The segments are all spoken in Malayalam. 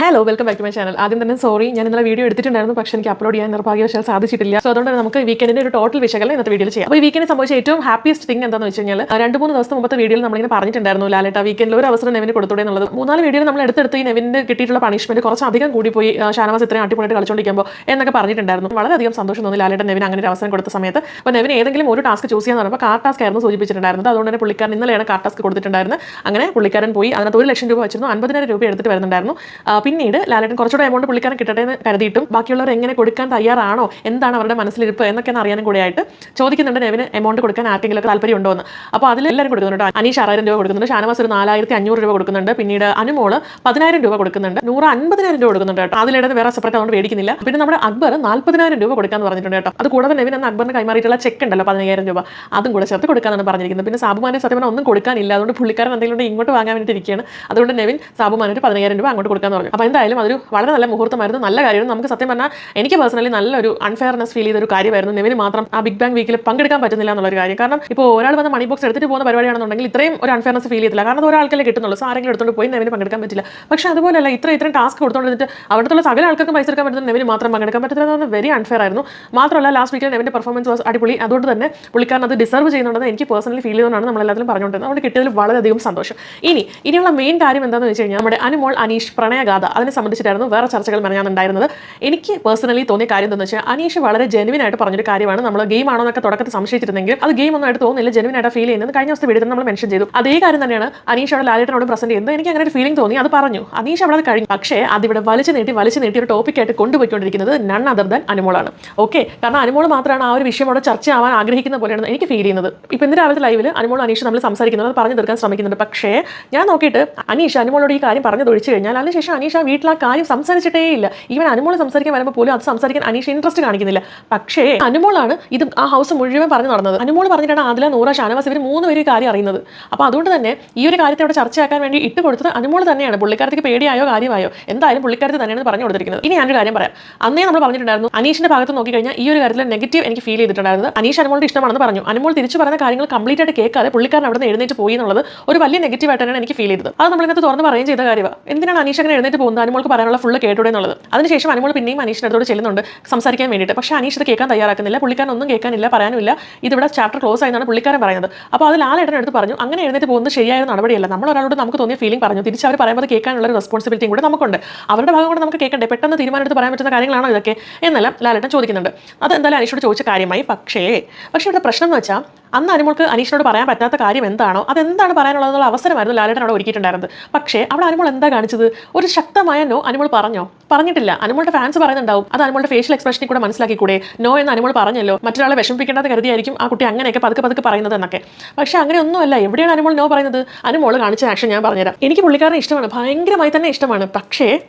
Hello welcome back to my channel ആദ്യം തന്നെ സോറി ഞാൻ ഇന്നലെ വീഡിയോ എടുത്തിട്ടുണ്ടായിരുന്നു പക്ഷേ എനിക്ക് അപ്ലോഡ് ചെയ്യാൻ നിർഭാഗ്യവശാൽ സാധിച്ചിട്ടില്ല. സോ അതുകൊണ്ട് നമുക്ക് വീക്കെൻഡിന്റെ ഒരു ടോട്ടൽ വിശകലനം ഇന്നത്തെ വീഡിയോയിൽ ചെയ്യാം. അപ്പോൾ ഈ വീക്കെൻഡ് സംഭവിച്ച ഏറ്റവും ഹാപ്പിയസ്റ്റ് തിങ് എന്താണെന്ന് വെച്ച് കഴിഞ്ഞാൽ രണ്ട് മൂന്ന് ദിവസം മുമ്പത്തെ വീഡിയോയിൽ നമ്മളിങ്ങനെ പറഞ്ഞിട്ടുണ്ടായിരുന്നു ലാലേട്ട വീക്കെൻഡിൽ ഒരു അവസരം നെവിന് കൊടുത്തൂടെ എന്നുള്ളത്. മൂന്നാൽ വീഡിയോ നമ്മൾ എടുത്തെടുത്ത് ഈ നെവിന് കിട്ടിയിട്ടുള്ള പണിഷ്മെന്റ് കുറച്ച് അധികം കൂടി പോയി ഷാനവാസ് ഇത്രയും അടിപൊളിയായിട്ട് കളിച്ചുകൊണ്ടിരിക്കുമ്പോൾ എന്നൊക്കെ പറഞ്ഞിട്ടുണ്ടായിരുന്നു. വളരെയധികം സന്തോഷം തോന്നി ലാലേട്ട നെവിന് അങ്ങനെ ഒരു അവസരം കൊടുത്ത സമയത്ത്. അപ്പോൾ നെവിന് ഏതെങ്കിലും ഒരു ടാസ്ക് ചൂസ് ചെയ്യാൻ പറഞ്ഞപ്പോൾ കാർ ടാസ്ക് ആയിരുന്നു സൂചിപ്പിച്ചിട്ടുണ്ടായിരുന്നത്. അതുകൊണ്ട് തന്നെ പുള്ളിക്കാരൻ ഇന്നലെയാണ് കാർ ടാസ്ക് കൊടുത്തിട്ടുണ്ടായിരുന്നത്. അങ്ങനെ പുള്ളിക്കാരൻ പോയി അതിനകത്ത് ഒരു ലക്ഷം രൂപ വെച്ചിരുന്നു അൻപതിനായിരം രൂപ എടുത്തിട്ട് വരുന്നുണ്ടായിരുന്നു. പിന്നീട് ലാലേട്ടൻ കുറച്ചുകൂടെ എമൗണ്ട് പുള്ളിക്കാരൻ കിട്ടട്ടെ എന്ന് കരുതിയിട്ടും ബാക്കിയുള്ളവർ എങ്ങനെ കൊടുക്കാൻ തയ്യാറാണോ? എന്താണ് അവരുടെ മനസ്സിലിരിപ്പ് എന്നൊക്കെ അറിയാനും കൂടിയായിട്ട് ചോദിക്കുന്നുണ്ട് നെവിന് എമൗണ്ട് കൊടുക്കാൻ ആർക്കെങ്കിലും താല്പര്യം ഉണ്ടോ എന്ന് അപ്പോൾ അതിൽ എല്ലാവരും കൊടുക്കുന്നുണ്ട്. അനീഷ് ആറായിരം രൂപ കൊടുക്കുന്നുണ്ട്. ഷാനവാസ് ഒരു നാലായിരത്തി അഞ്ഞൂറ് രൂപ കൊടുക്കുന്നുണ്ട്. പിന്നീട് അനുമോൾ പതിനായിരം രൂപ കൊടുക്കുന്നുണ്ട്. നൂറ് അൻപതിനായിരം രൂപ കൊടുക്കുന്നുണ്ട് കേട്ടോ. അതിലിടത് വേറെ സെപ്പറേറ്റ് അതുകൊണ്ട് മേടിക്കുന്നില്ല. പിന്നെ നമ്മുടെ അക്ബർ നാൽപ്പതിനായിരം രൂപ കൊടുക്കാന്ന് പറഞ്ഞിട്ടുണ്ട് കേട്ടോ. അത് കൂടാതെ നെവിൻ അന്ന് അക്ബറിന് കൈമാറിയിട്ടുള്ള ചെക്ക് ഉണ്ടല്ലോ പതിനയ്യായിരം രൂപ. അതും കൂടെ ചേർത്ത് കൊടുക്കാനാണ് പറഞ്ഞിരിക്കുന്നത്. പിന്നെ സാബുമാനെ സത്യം ഒന്നും കൊടുക്കാനില്ല. അതുകൊണ്ട് പുള്ളിക്കാരൻ എന്തെങ്കിലും ഇങ്ങോട്ട് വാങ്ങാൻ വേണ്ടിയിട്ട് ഇരിക്കുകയാണ്. അതുകൊണ്ട് നെവിൻ സാബുമാനായിട്ട് പതിനയ്യായിരം രൂപ അങ്ങോട്ട് കൊടുക്കാന്ന് പറഞ്ഞു. അപ്പോൾ എന്തായാലും അതൊരു വളരെ നല്ല മുഹൂർത്തമായിരുന്നു. നല്ല കാര്യമാണ് നമുക്ക് സത്യം പറഞ്ഞാൽ എനിക്ക് പേഴ്സണലി നല്ലൊരു അൺഫെയർനെസ് ഫീൽ ചെയ്തൊരു കാര്യമായിരുന്നു. നെവിന് മാത്രം ആ ബിഗ് ബാങ് വീക്കിൽ പങ്കെടുക്കാൻ പറ്റുന്നില്ല എന്നുള്ളൊരു കാര്യം. കാരണം ഇപ്പോൾ ഒരാൾ വന്ന് മണി ബോക്സ് എടുത്തിട്ട് പോകുന്ന പരിപാടിയാണെന്നുണ്ടെങ്കിൽ ഇത്രയും ഒരു അൺഫെയർനെസ് ഫീൽ ചെയ്തില്ല കാരണം അത് ഒരാൾക്കല്ലേ കിട്ടുന്നുള്ളൂ. സോ എടുത്തുകൊണ്ട് പോയി നെവിന് പങ്കെടുക്കാൻ പറ്റില്ല. പക്ഷേ അതുപോലെയല്ല ഇത്ര ഇത്രയും ടാസ്ക് കൊടുത്തുകൊണ്ടിട്ട് അവിടുത്തെ സകല ആൾക്കാർക്കും പൈസ എടുക്കാൻ പറ്റുന്ന നെവിന് മാത്രം പങ്കെടുക്കാൻ പറ്റുന്നത് വെരി അൺഫെയർ ആയിരുന്നു. മാത്രമല്ല ലാസ്റ്റ് വീക്കിൽ നെവിന്റെ പെർഫോമൻസ് വാസ് അടിപൊളി. അതുകൊണ്ട് തന്നെ പുള്ളിക്കാരൻ അത് ഡിസർവ് ചെയ്യുന്നുണ്ടെന്ന് എനിക്ക് പേഴ്സണലി ഫീൽ ചെയ്തുകൊണ്ടാണ് നമ്മളെല്ലാത്തിലും പറഞ്ഞുകൊണ്ടിരുന്നത്. അതുകൊണ്ട് കിട്ടിയതിൽ വളരെയധികം സന്തോഷം. ഇനി ഇനിയുള്ള മെയിൻ കാര്യം എന്താണെന്ന് വെച്ച് കഴിഞ്ഞാൽ നമ്മുടെ അനുമോൾ അനീഷ് പ്രണയഗാഥ. അതിനെ സംബന്ധിച്ചിട്ടായിരുന്നു വേറെ ചർച്ചകൾ മെനഞ്ഞാന്നുണ്ടായിരുന്നത്. എനിക്ക് പേഴ്സണലി തോന്നിയ കാര്യം എന്താണെന്ന് വെച്ചാൽ അനീഷ് വളരെ ജെനുവിൻ ആയിട്ട് പറഞ്ഞൊരു കാര്യമാണ്. നമ്മൾ ഗെയിം ആണോ എന്നൊക്കെ തുടക്കത്തിൽ സംശയിച്ചിരുന്നെങ്കിൽ അത് ഗെയിം ഒന്നും ആയിട്ട് തോന്നുന്നില്ല. ജെനുവിൻ ആയിട്ട് ഫീൽ ചെയ്യുന്നത് കഴിഞ്ഞ ദിവസത്തെ വീഡിയോ നമ്മൾ മെൻഷൻ ചെയ്തു. അതേ കാര്യം തന്നെയാണ് അനീഷ് അവിടെ ലാലേട്ടനോട് പ്രസന്റ് ചെയ്യുന്നത്. എനിക്ക് അങ്ങനെ ഒരു ഫീലിംഗ് തോന്നി. അത് പറഞ്ഞു. അനീഷ് അവിടെ കഴിഞ്ഞു. പക്ഷേ അതിവിടെ വലിച്ചു നീട്ടി വലിച്ചു നീട്ടി ഒരു ടോപ്പിക്കായിട്ട് കൊണ്ടുപോയിക്കൊണ്ടിരിക്കുന്നത് നൺ അതർ ദാൻ അനുമോളാണ്. ഓക്കെ കാരണം അനുമോൾ മാത്രമാണ് ആ ഒരു വിഷയം അവിടെ ചർച്ച ആവാൻ ആഗ്രഹിക്കുന്ന പോലെയാണ് എനിക്ക് ഫീൽ ചെയ്യുന്നത്. ഇപ്പം ഇന്ന് രാവിലത്തെ ലൈവിൽ അനുമോൾ അനീഷ് നമ്മൾ സംസാരിക്കുന്നത് പറഞ്ഞു തീർക്കാൻ ശ്രമിക്കുന്നുണ്ട്. പക്ഷേ ഞാൻ നോക്കിയിട്ട് അനീഷ് അനുമോളോട് ഈ കാര്യം പറഞ്ഞു തൊഴിച്ചു കഴിഞ്ഞാൽ അതിനുശേഷം അനീഷ് ആ വീട്ടിൽ ആ കാര്യം സംസാരിച്ചിട്ടേ ഇല്ല. ഈവൻ അനുമോൾ സംസാരിക്കാൻ വരുമ്പോൾ പോലും അത് സംസാരിക്കാൻ അനീഷ് ഇൻട്രസ്റ്റ് കാണിക്കുന്നില്ല. പക്ഷേ അനുമോളാണ് ഇത് ആ ഹൗസ് മുഴുവൻ പറഞ്ഞു നടന്നത്. അനുമോൾ പറഞ്ഞിട്ടാണ് ആദില നൂറ ഷാനവാസ് ഇവർ മൂന്ന് പേര് കാര്യം അറിയുന്നത്. അപ്പോൾ അതുകൊണ്ട് തന്നെ ഈ ഒരു കാര്യത്തെ അവിടെ ചർച്ചയാക്കാൻ വേണ്ടി ഇട്ട് കൊടുത്തത് അനുമോൾ തന്നെയാണ്. പുള്ളിക്കാരത്തേക്ക് പേടിയായോ കാര്യമായോ? എന്തായാലും പുള്ളിക്കാരത്തിൽ തന്നെയാണ് പറഞ്ഞു കൊടുത്തിരിക്കുന്നത്. ഇനി ഞാനൊരു കാര്യം പറയാം. അന്നേ നമ്മൾ പറഞ്ഞിട്ടുണ്ടായിരുന്നു അനീഷിന്റെ ഭാഗത്ത് നോക്കിക്കഴിഞ്ഞാൽ ഈ ഒരു കാര്യത്തിൽ നെഗറ്റീവ് എനിക്ക് ഫീൽ ചെയ്തിട്ടുണ്ടായിരുന്നു അനീഷ് അനുമോളുടെ ഇഷ്ടമാണെന്ന് പറഞ്ഞു. അനുമോൾ തിരിച്ചു പറഞ്ഞ കാര്യങ്ങൾ കംപ്ലീറ്റ് ആയിട്ട് കേൾക്കാതെ പുള്ളിക്കാരൻ അവിടെ നിന്ന് എഴുന്നേറ്റ് പോയി എന്നുള്ളത് ഒരു വലിയ നെഗറ്റീവ് ആയിട്ടാണ് എനിക്ക് ഫീൽ ചെയ്തത്. അത് നമ്മളിങ്ങനെ തുറന്ന് പറയുകയും ചെയ്ത കാര്യമാണ് എന്തിനാണ് അനീഷ് അങ്ങനെ എഴുന്നേറ്റ് പോകുന്നത് അനുമോൾക്ക് പറയാനുള്ള ഫുള്ള് കേട്ടൂടെ എന്നുള്ളത്. അതിനുശേഷം അനുമോൾ പിന്നെയും അടുത്തോട് ചെല്ലുന്നുണ്ട് സംസാരിക്കാൻ വേണ്ടിയിട്ട്. പക്ഷേ അനീഷ് ഇത് കേൾക്കാൻ തയ്യാറാക്കുന്നില്ല. പുള്ളിക്കാരൻ ഒന്നും കേൾക്കാനില്ല പറയാനുമില്ല. ഇതിവിടെ ചാപ്റ്റർ ക്ലോസ് ആയെന്നാണ് പുള്ളിക്കാരൻ പറയുന്നത്. അപ്പോൾ അത് ലാലേട്ടൻ എടുത്ത് പറഞ്ഞു അങ്ങനെ എഴുന്നേറ്റ് പോകുന്നത് ശരിയായ നടപടിയല്ല. നമ്മൾ ഒരാളോട് നമുക്ക് തോന്നിയ ഫീലിംഗ് പറഞ്ഞു. തിരിച്ച് അവർ പറയുമ്പോൾ കേൾക്കാനുള്ള റെസ്പോൺസിബിലിറ്റിയും കൂടെ നമുക്കുണ്ട്. അവരുടെ ഭാഗം കൂടെ നമുക്ക് കേൾക്കണ്ടേ? പെട്ടെന്ന് തീരുമാനമെടുത്ത് പറയാൻ പറ്റുന്ന കാര്യങ്ങളാണോ ഇതൊക്കെ? എന്നെല്ലാം ലാലേട്ടൻ ചോദിക്കുന്നുണ്ട്. അത് എന്തായാലും അനീഷോട് ചോദിച്ച കാര്യമായി. പക്ഷേ പക്ഷേ ഇവിടെ പ്രശ്നം എന്ന് വെച്ചാൽ അന്ന് അനുമോൾക്ക് അനീഷിനോട് പറയാൻ പറ്റാത്ത കാര്യം എന്താണോ അതെന്താണ് പറയാനുള്ളതെന്നുള്ള അവസരമായിരുന്നു ലാലേട്ടൻ അവിടെ ഒരുക്കിയിട്ടുണ്ടായിരുന്നത്. പക്ഷേ അവിടെ അനുമോൾ എന്താ കാണിച്ചത്? ഒരു ശക്തമായ നോ അനുമോൾ പറഞ്ഞോ? പറഞ്ഞിട്ടില്ല. അനുമോളുടെ ഫാൻസ് പറയുന്നുണ്ടാവും. അത് അനുമോളുടെ ഫേഷ്യൽ എക്സ്പ്രഷനിൽ കൂടെ മനസ്സിലാക്കി കൂടെ നോ എന്ന് അനുമോൾ പറഞ്ഞല്ലോ. മറ്റൊരാളെ വിഷമിപ്പിക്കേണ്ടത് കരുതിയായിരിക്കും ആ കുട്ടി അങ്ങനെയൊക്കെ പതുക്കെ പതുക്കെ പറയുന്നത് എന്നൊക്കെ. പക്ഷേ അങ്ങനെയൊന്നുമല്ല. എവിടെയാണ് അനുമോൾ നോ പറയുന്നത്? അനുമോൾ കാണിച്ച ആക്ഷൻ ഞാൻ പറഞ്ഞുതരാം. എനിക്ക് പുള്ളിക്കാരനെ ഇഷ്ടമാണ്. ഭയങ്കരമായി തന്നെ ഇഷ്ടമാണ്. പക്ഷേ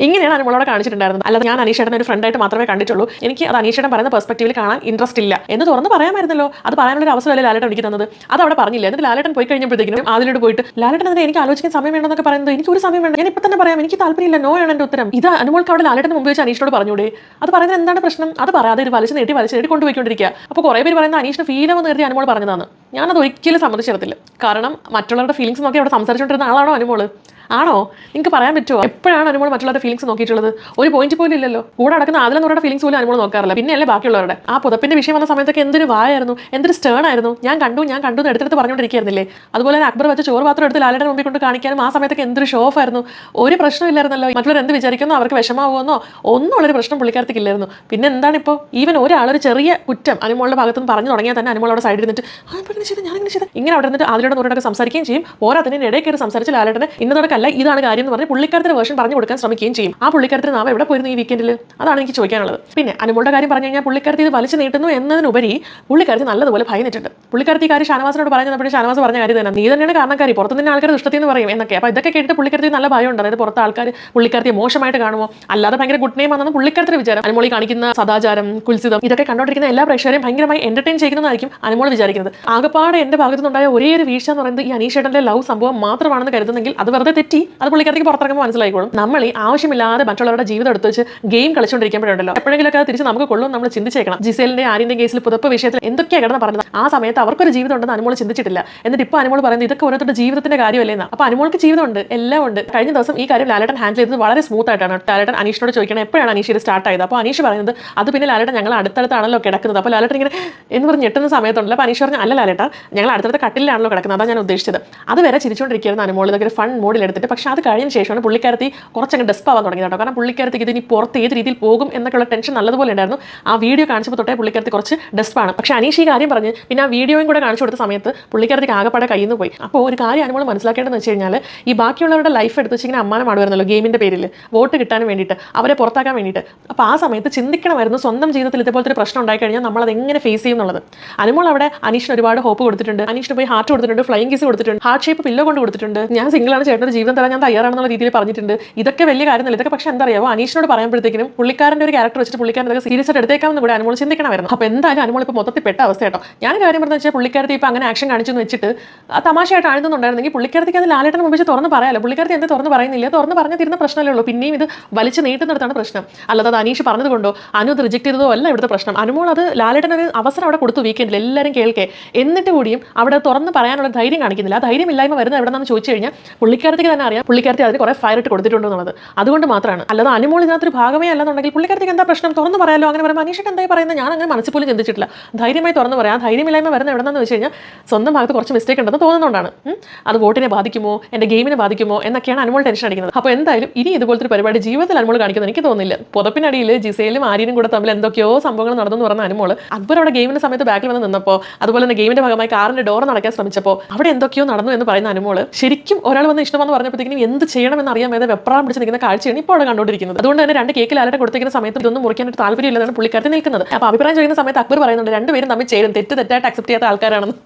ഇങ്ങനെയാണ് അനുമോളോട് കാണിച്ചിട്ടുണ്ടായിരുന്നത്. അല്ലാതെ ഞാൻ അനീഷേട്ടൻ ഒരു ഫ്രണ്ടായിട്ട് മാത്രമേ കണ്ടിട്ടുള്ളൂ. എനിക്ക് അത് അനീഷേട്ടൻ പറയുന്ന പെർസ്പെക്റ്റീവിൽ കാണാൻ ഇൻട്രസ്റ്റ് ഇല്ല. എന്ന് തുറന്ന് പറയാമായിരുന്നല്ലോ. അത് പറയാനുള്ള അവസരമല്ലേ ലാലേട്ടൻ എനിക്ക് തന്നത്? അത് അവിടെ പറഞ്ഞില്ല. എന്നിട്ട് ലാലേട്ടൻ പോയി കഴിഞ്ഞപ്പോഴത്തേക്കും ആദ്യമായിട്ട് പോയിട്ട് ലാലേട്ടൻ അതിന് എനിക്ക് ആലോചിക്കാൻ സമയം വേണമെന്നൊക്കെ പറയുന്നത് എനിക്ക് ഒരു സമയം വേണം. ഞാൻ ഇപ്പം തന്നെ പറയാം. എനിക്ക് താല്പര്യമില്ല. നോ ആണ് എന്റെ ഉത്തരം. ഇത് അനുമോൾക്ക് അവിടെ ലാലേട്ടൻ മുമ്പ് വെച്ച് അനീഷിനോട് പറഞ്ഞൂടെ? അത് പറയുന്നത് എന്താണ് പ്രശ്നം? അത് പറയാതെ ഒരു വലിച്ചു നീട്ടി വലിച്ചു നീട്ടി കൊണ്ടുപോയിക്കൊണ്ടിരിക്കുക. അപ്പോൾ കുറേ പേര് പറയുന്ന അനീഷിന് ആവുന്ന കരുതി അനുമോൾ പറഞ്ഞതാണ്. ഞാനത് ഒരിക്കലും സമ്മതിച്ചിടത്തില്ല കാരണം മറ്റുള്ളവരുടെ ഫീലിങ്സ് നോക്കി അവിടെ സംസാരിച്ചുകൊണ്ടിരുന്ന ആളാണോ അനുമോൾ? ആണോ? നിങ്ങൾക്ക് പറയാൻ പറ്റുമോ എപ്പോഴാണ് അനുമോൾ മറ്റുള്ളവരുടെ ഫീലിങ്സ് നോക്കിയിട്ടുള്ളത്? ഒരു പോയിന്റ് പോലും ഇല്ലല്ലോ. കൂടെ നടക്കുന്ന ആദ്യം നൂറുടെ ഫീലിങ്സ് പോലും അനുമോൾ നോക്കാറില്ല. പിന്നെ അല്ലേ ബാക്കിയുള്ളവരുടെ. ആ പുതപ്പിന്റെ വിഷയം വന്ന സമയത്തൊക്കെ എന്തൊരു വായായിരുന്നു. എന്തൊരു സ്റ്റേൺ ആയിരുന്നു. ഞാൻ കണ്ടു ഞാൻ കണ്ടു എന്ന് എടുത്തെടുത്ത് പറഞ്ഞുകൊണ്ടിരിക്കുകയായിരുന്നില്ലേ? അതുപോലെ അക്ബർ വെച്ച് ചോറ് പാത്രം എടുത്ത് ലാലയുടെ മുമ്പിൽ കൊണ്ട് കാണിക്കാനും ആ സമയത്തൊക്കെ എന്തൊരു ഷോ ഓഫ് ആയിരുന്നു. ഒരു പ്രശ്നമില്ലായിരുന്നല്ലോ മറ്റുള്ളവർ എന്ത് വിചാരിക്കുന്നു? അവർക്ക് വിഷമാവുമെന്നോ? ഒന്നും ഉള്ളൊരു പ്രശ്നം പുള്ളിക്കാരത്തേക്ക് ഇല്ലായിരുന്നു പിന്നെ എന്താണ് ഇപ്പോൾ ഈവൻ ഒരാളൊരു ചെറിയ കുറ്റം അനുമോളുടെ ഭാഗത്ത് നിന്ന് പറഞ്ഞു തുടങ്ങിയാൽ തന്നെ അനുമോളോട് സൈഡിൽ ചെയ്ത് ഞാൻ ഇങ്ങനെ ചെയ്ത്? ഇങ്ങനെ അവിടെ നിന്നിട്ട് അതിലൂടെ നൂറിനൊക്കെ സംസാരിക്കുകയും ചെയ്യും. പോരാത്തതിന് ഇടയിൽ കയറി സംസാരിച്ച് ലാലേട്ടനെ ഇന്നതോടൊക്കല്ല ഇതാണ് കാര്യം എന്ന് പറഞ്ഞ് പുള്ളിക്കാരത്തിന് വേർഷൻ പറഞ്ഞു കൊടുക്കാൻ ശ്രമിക്കുകയും ചെയ്യും. ആ പുള്ളിക്കാരത്തിന് നാവ് എവിടെ പോയിരുന്നു ഈ വീക്കെൻഡിൽ അതാണ് എനിക്ക് ചോദിക്കാനുള്ളത്. പിന്നെ അനുമോളുടെ കാര്യം പറഞ്ഞു കഴിഞ്ഞാൽ പുള്ളിക്കാരത്തി ഇത് വലിച്ചു നീട്ടുന്നു എന്നതിനുപരി പുള്ളിക്കാരത്തി നല്ലതുപോലെ ഭയന്നിട്ടുണ്ട്. പുള്ളിക്കാരത്തി കാര്യം ഷാനവാസിനോട് പറഞ്ഞു തന്നപ്പോഴും ഷാനവാസ് പറഞ്ഞ കാര്യം തന്നെ. നീ തന്നെയാണ് കാരണക്കാരി. പുറത്തു നിന്ന് ആൾക്കാർ ദുഷ്ടത്തി എന്ന് പറയും എന്നൊക്കെ. അപ്പോൾ ഇതൊക്കെ കേട്ടിട്ട് പുള്ളിക്കാരത്തി നല്ല ഭയമുണ്ട്. അതായത് പുറത്ത് ആൾക്കാർ പുള്ളിക്കരത്തി മോശമായിട്ട് കാണുമോ? അല്ലാതെ ഭയങ്കര ഗുഡ് നെയിം ആണെന്ന് പുള്ളിക്കാരത്തിന്റെ വിചാരം. അനുമോളി കാണിക്കുന്ന സദാചാരം കുൽസിതം ഇതൊക്കെ കണ്ടോണ്ടിരിക്കുന്ന എല്ലാ പ്രേക്ഷകരെയും ഭയങ്കരമായി എന്റർടൈൻ ചെയ്യുന്നതായിരിക്കും അനുമോൾ വിചാരിക്കുന്നത്. ആകപ്പാട് എന്റെ ഭാഗത്തു നിന്നുണ്ടായ ഒരേ ഒരു വീഴ്ച എന്ന് പറയുന്നത് ഈ അനീഷേട്ടന്റെ ലവ് സംഭവം മാത്രമാണെന്ന് കരുതുന്നെങ്കിൽ അത് വെറുതെ തെറ്റി. അത് പുള്ളിക്കാരത്തേക്ക് പുറത്തിറങ്ങുമ്പോൾ മനസ്സിലായിക്കോളും. നമ്മൾ ഈ ആവശ്യമില്ലാതെ മറ്റുള്ളവരുടെ ജീവിതം എടുത്ത് വെച്ച് ഗെയിം കളിച്ചുകൊണ്ടിരിക്കുമ്പോഴുണ്ടല്ലോ എപ്പോഴെങ്കിലൊക്കെ തിരിച്ച് നമുക്ക് കൊള്ളും നമ്മൾ ചിന്തിച്ചേക്കണം. ജിസേലിന്റെ ആരിന്റെ കേസിൽ പുതപ്പ് വിഷയത്തിൽ എന്തൊക്കെയാണ് കിടന്ന് പറഞ്ഞത്? ആ സമയത്ത് അവർക്കൊരു ജീവിതം ഉണ്ടെന്ന് അനുമോൾ ചിന്തിച്ചിട്ടില്ല. എന്നിട്ട് ഇപ്പോൾ അനുമോൾ പറയുന്നത് ഇതൊക്കെ ഓരോരുത്തരുടെ ജീവിതത്തിന്റെ കാര്യമല്ലേ എന്നാ. അപ്പോൾ അനുമോൾക്ക് ജീവിതമുണ്ട് എല്ലാം ഉണ്ട്. കഴിഞ്ഞ ദിവസം ഈ കാര്യം ലാലേട്ടൻ ഹാൻഡിൽ ചെയ്തത് വളരെ സ്മൂത്ത് ആയിട്ടാണ്. ലാലേട്ടൻ അനീഷിനോട് ചോദിക്കണം എപ്പോഴാണ് അനീഷ് ഇത് സ്റ്റാർട്ട് ആയത്? അപ്പോൾ അനീഷ് പറയുന്നത് അത് പിന്നെ ലാലേട്ടൻ ഞങ്ങൾ അടുത്തടുത്താണല്ലോ കിടക്കുന്നത്. അപ്പോൾ ലാലേട്ടൻ ഇങ്ങനെ എന്ന് പറഞ്ഞ് ഞെട്ടുന്ന സമയത്തുണ്ടല്ലോ. അപ്പോൾ അനീഷ് പറഞ്ഞു അല്ല ലാലേട്ട ഞങ്ങൾ അടുത്തടുത്ത കട്ടിലാണല്ലോ കിടക്കുന്നത്. അതാണ് ഞാൻ ഉദ്ദേശിച്ചത്. അത് വരെ ചിരിച്ചുകൊണ്ടിരിക്കുകയായിരുന്നു അനുമോൾ. ഇതൊക്കെ ഫൺ മോഡിൽ എടുത്തിട്ട്. പക്ഷേ അത് കഴിഞ്ഞ ശേഷമാണ് പുള്ളിക്കാരത്തി കുറച്ചങ്ങ് ഡെസ്പ് ആവാൻ തുടങ്ങി കേട്ടോ കാരണം പുള്ളിക്കാരത്തേക്ക് ഇതിനി പുറത്ത് ഏത് രീതിയിൽ പോകും എന്നൊക്കെയുള്ള ടെൻഷൻ നല്ലതുപോലെ ഉണ്ടായിരുന്നു. ആ വീഡിയോ കാണിച്ചപ്പോൾ തൊട്ടേ പുള്ളിക്കാരത്തി കുറച്ച് ഡെസ്പാണ് പക്ഷേ അനീഷ് ഈ കാര്യം പറഞ്ഞ് പിന്നെ ആ വീഡിയോയും കൂടെ കാണിച്ചു കൊടുത്ത സമയത്ത് പുള്ളിക്കാരത്തേക്ക് ആകപ്പാടെ കയ്യിൽ നിന്ന് പോയി. അപ്പോൾ ഒരു കാര്യം അനുമോൾ മനസ്സിലാക്കേണ്ടതെന്ന് വെച്ച് കഴിഞ്ഞാൽ ഈ ബാക്കിയുള്ളവരുടെ ലൈഫ് എടുത്ത് വെച്ച് ഇങ്ങനെ അമ്മാനമാടുമായിരുന്നല്ലോ ഗെയിമിന്റെ പേരിൽ വോട്ട് കിട്ടാൻ വേണ്ടിയിട്ട് അവരെ പുറത്താക്കാൻ വേണ്ടിയിട്ട്. അപ്പോൾ ആ സമയത്ത് ചിന്തിക്കണമായിരുന്നു സ്വന്തം ജീവിതത്തിൽ ഇതുപോലത്തെ ഒരു പ്രശ്നം ഉണ്ടായി കഴിഞ്ഞാൽ നമ്മൾ അത് എങ്ങനെ ഫേസ് ചെയ്യും എന്നുള്ളത്. അനുമോൾ അവിടെ അനീഷിന് ഒരുപാട് ഹോപ്പ് കൊടുത്തിട്ടുണ്ട്. അനീഷിന് പോയി ഹാർട്ട് കൊടുത്തിട്ടുണ്ട് ഫ്ലൈങ് കിസ് കൊടുത്തിട്ടുണ്ട് ഹാർട്ട് ഷേപ്പ് പില്ലോ കൊണ്ട് കൊടുത്തിട്ടുണ്ട്. ഞാൻ സിംഗിളാണ് ചേട്ടന്റെ ജീവിതം തരാൻ ഞാൻ തയ്യാറാണെന്നുള്ള രീതിയിൽ പറഞ്ഞിട്ടുണ്ട്. ഇതൊക്കെ വലിയ കാര്യമല്ല ഇതൊക്കെ പക്ഷേ എന്താ അറിയാമോ അനീഷിനോട് പറയുമ്പോഴത്തേക്കും പുള്ളിക്കാരന്റെ ഒരു ക്യാരക്ടർ വെച്ചിട്ട് പുള്ളിക്കാരൻ ഇതൊക്കെ സീരിയസ് ആയിട്ട് എടുത്തേക്കാമെന്ന് കൂടെ അനുമോൾ ചിന്തിക്കണമായിരുന്നു. അപ്പോൾ എന്തായാലും അനുമോൾ ഇപ്പോൾ മൊത്തത്തിൽ പെട്ട അവസ്ഥ കേട്ടോ. ഞാൻ കാര്യം പറഞ്ഞാൽ വെച്ചാൽ പുള്ളിക്കാരത്തി ഇപ്പോൾ അങ്ങനെ ആക്ഷൻ കാണിച്ചെന്ന് വെച്ചിട്ട് ആ തമാശയായിട്ട് ആഴ്ന്നുണ്ടായിരുന്നെങ്കിൽ പുള്ളിക്കാരത്തിക്ക് അത് ലാലേട്ടൻ മുമ്പ് തുറന്ന് പറയാലോ. പുള്ളിക്കാരത്തി എന്ത് തുറന്ന് പറയുന്നില്ല. തുറന്ന് പറഞ്ഞു തീരുന്ന പ്രശ്നമല്ലേ ഉള്ളൂ. പിന്നെയും ഇത് വലിച്ചു നീട്ടുന്നിടത്താണ് പ്രശ്നം. അല്ലാതെ അത് അനീഷ് പറഞ്ഞതുകൊണ്ടോ അനു അത് റിജക്ട് ചെയ്തതോ അല്ല ഇവിടുത്തെ പ്രശ്നം. അനുമോൾ അത് ലാലേട്ടൻ ഒരു അവസരം അവിടെ കൊടുത്തു വീക്കെൻഡിൽ എല്ലാവരും കേൾക്കെ. എന്നിട്ട് കൂടിയും അവിടെ തുറന്ന് പറയാനുള്ള ധൈര്യം കാണിക്കുന്നില്ല. ആ ധൈര്യം ഇല്ലായ്മ വരുന്നത് എവിടെ നിന്ന് ചോദിച്ചു കഴിഞ്ഞാൽ പുള്ളിക്കാരത്തേക്ക് തന്നെ അറിയാം. പുള്ളിക്കാരത്തി അതിന് കുറേ ഫയർ ഇട്ട് കൊടുത്തിട്ടുണ്ട് എന്നുള്ളത്. അതുകൊണ്ട് മാത്രമാണ് അല്ലാതെ അനുമോൾ ഇതിനകത്തൊരു ഭാഗമേ അല്ലാന്നുണ്ടെങ്കിൽ പുള്ളിക്കാരത്തേക്ക് എന്താ പ്രശ്നം? തുറന്നു പറയാലോ? അങ്ങനെ പറയുമ്പോൾ അനീഷക്ക് എന്തായി പറയുന്നത്? ഞാൻ അങ്ങനെ മനസ്സിൽ പോലും ചിന്തിച്ചിട്ടില്ല. ധൈര്യമായി തുറന്ന് പറയാം. ധൈര്യമില്ലായ്മ വരുന്ന എവിടെ നിന്നാന്ന് വെച്ച് കഴിഞ്ഞാൽ സ്വന്തം ഭാഗത്ത് കുറച്ച് മിസ്റ്റേക്ക് ഉണ്ടെന്ന് തോന്നുന്നതുകൊണ്ടാണ് അത് വോട്ടിനെ ബാധിക്കുമോ? എന്റെ ഗെയിമിനെ ബാധിക്കുമോ? എന്നൊക്കെയാണ് അനുമോൾ ടെൻഷൻ അടിക്കുന്നത്. അപ്പോൾ എന്തായാലും ഇനി ഇതുപോലത്തെ ഒരു പരിപാടി ജീവിതത്തിൽ അനുമോൾ കാണിക്കുന്നത് എനിക്ക് തോന്നുന്നില്ല. പുതപ്പിനടിയിൽ ജിസയിലും ആര്യനും കൂടെ തമ്മിൽ എന്തൊക്കെയോ സംഭവങ്ങൾ നടന്നു പറഞ്ഞ അനുമോൾ അക്ബർ അവിടെ ഗെയിമിന്റെ സമയത്ത് ബാക്കിൽ വന്ന് നിന്നപ്പോൾ അതുപോലെ തന്നെ ഗെയിമിന്റെ ഭാഗമായി കാറിന്റെ ഡോർ നടക്കാൻ ശ്രമിച്ചപ്പോൾ അവിടെ എന്തൊക്കെയോ നടന്നു എന്ന് പറയുന്ന അനുമോൾ ശരിക്കും ഒരാൾ വന്ന് ഇഷ്ടമെന്ന് പറഞ്ഞപ്പോഴത്തേക്കും എന്ത് ചെയ്യണമെന്ന് അറിയാൻ വേദ വെപ്രാളം പിടിച്ച് നിൽക്കുന്ന കാഴ്ചയാണ് ഇപ്പോൾ കണ്ടുകൊണ്ടിരിക്കുന്നത്. അതുകൊണ്ട് തന്നെ രണ്ട് കേക്കിൽ ആരുടെ കൊടുത്തിരിക്കുന്ന സമയത്ത് ഇതൊന്നും മുറിക്കാനായിട്ട് താല്പര്യമില്ലെന്നാണ് പുള്ളിക്കാരത്തിൽ നിൽക്കുന്നത്. അപ്പോൾ അഭിപ്രായം ചോദിക്കുന്ന സമയത്ത് അക്ബർ പറയുന്നുണ്ട് രണ്ടുപേരും തമ്മിൽ ചേരും. തെറ്റ് തെറ്റായിട്ട് അക്സെപ്റ്റ് ചെയ്യാത്ത ആൾക്കാരാണെന്ന്.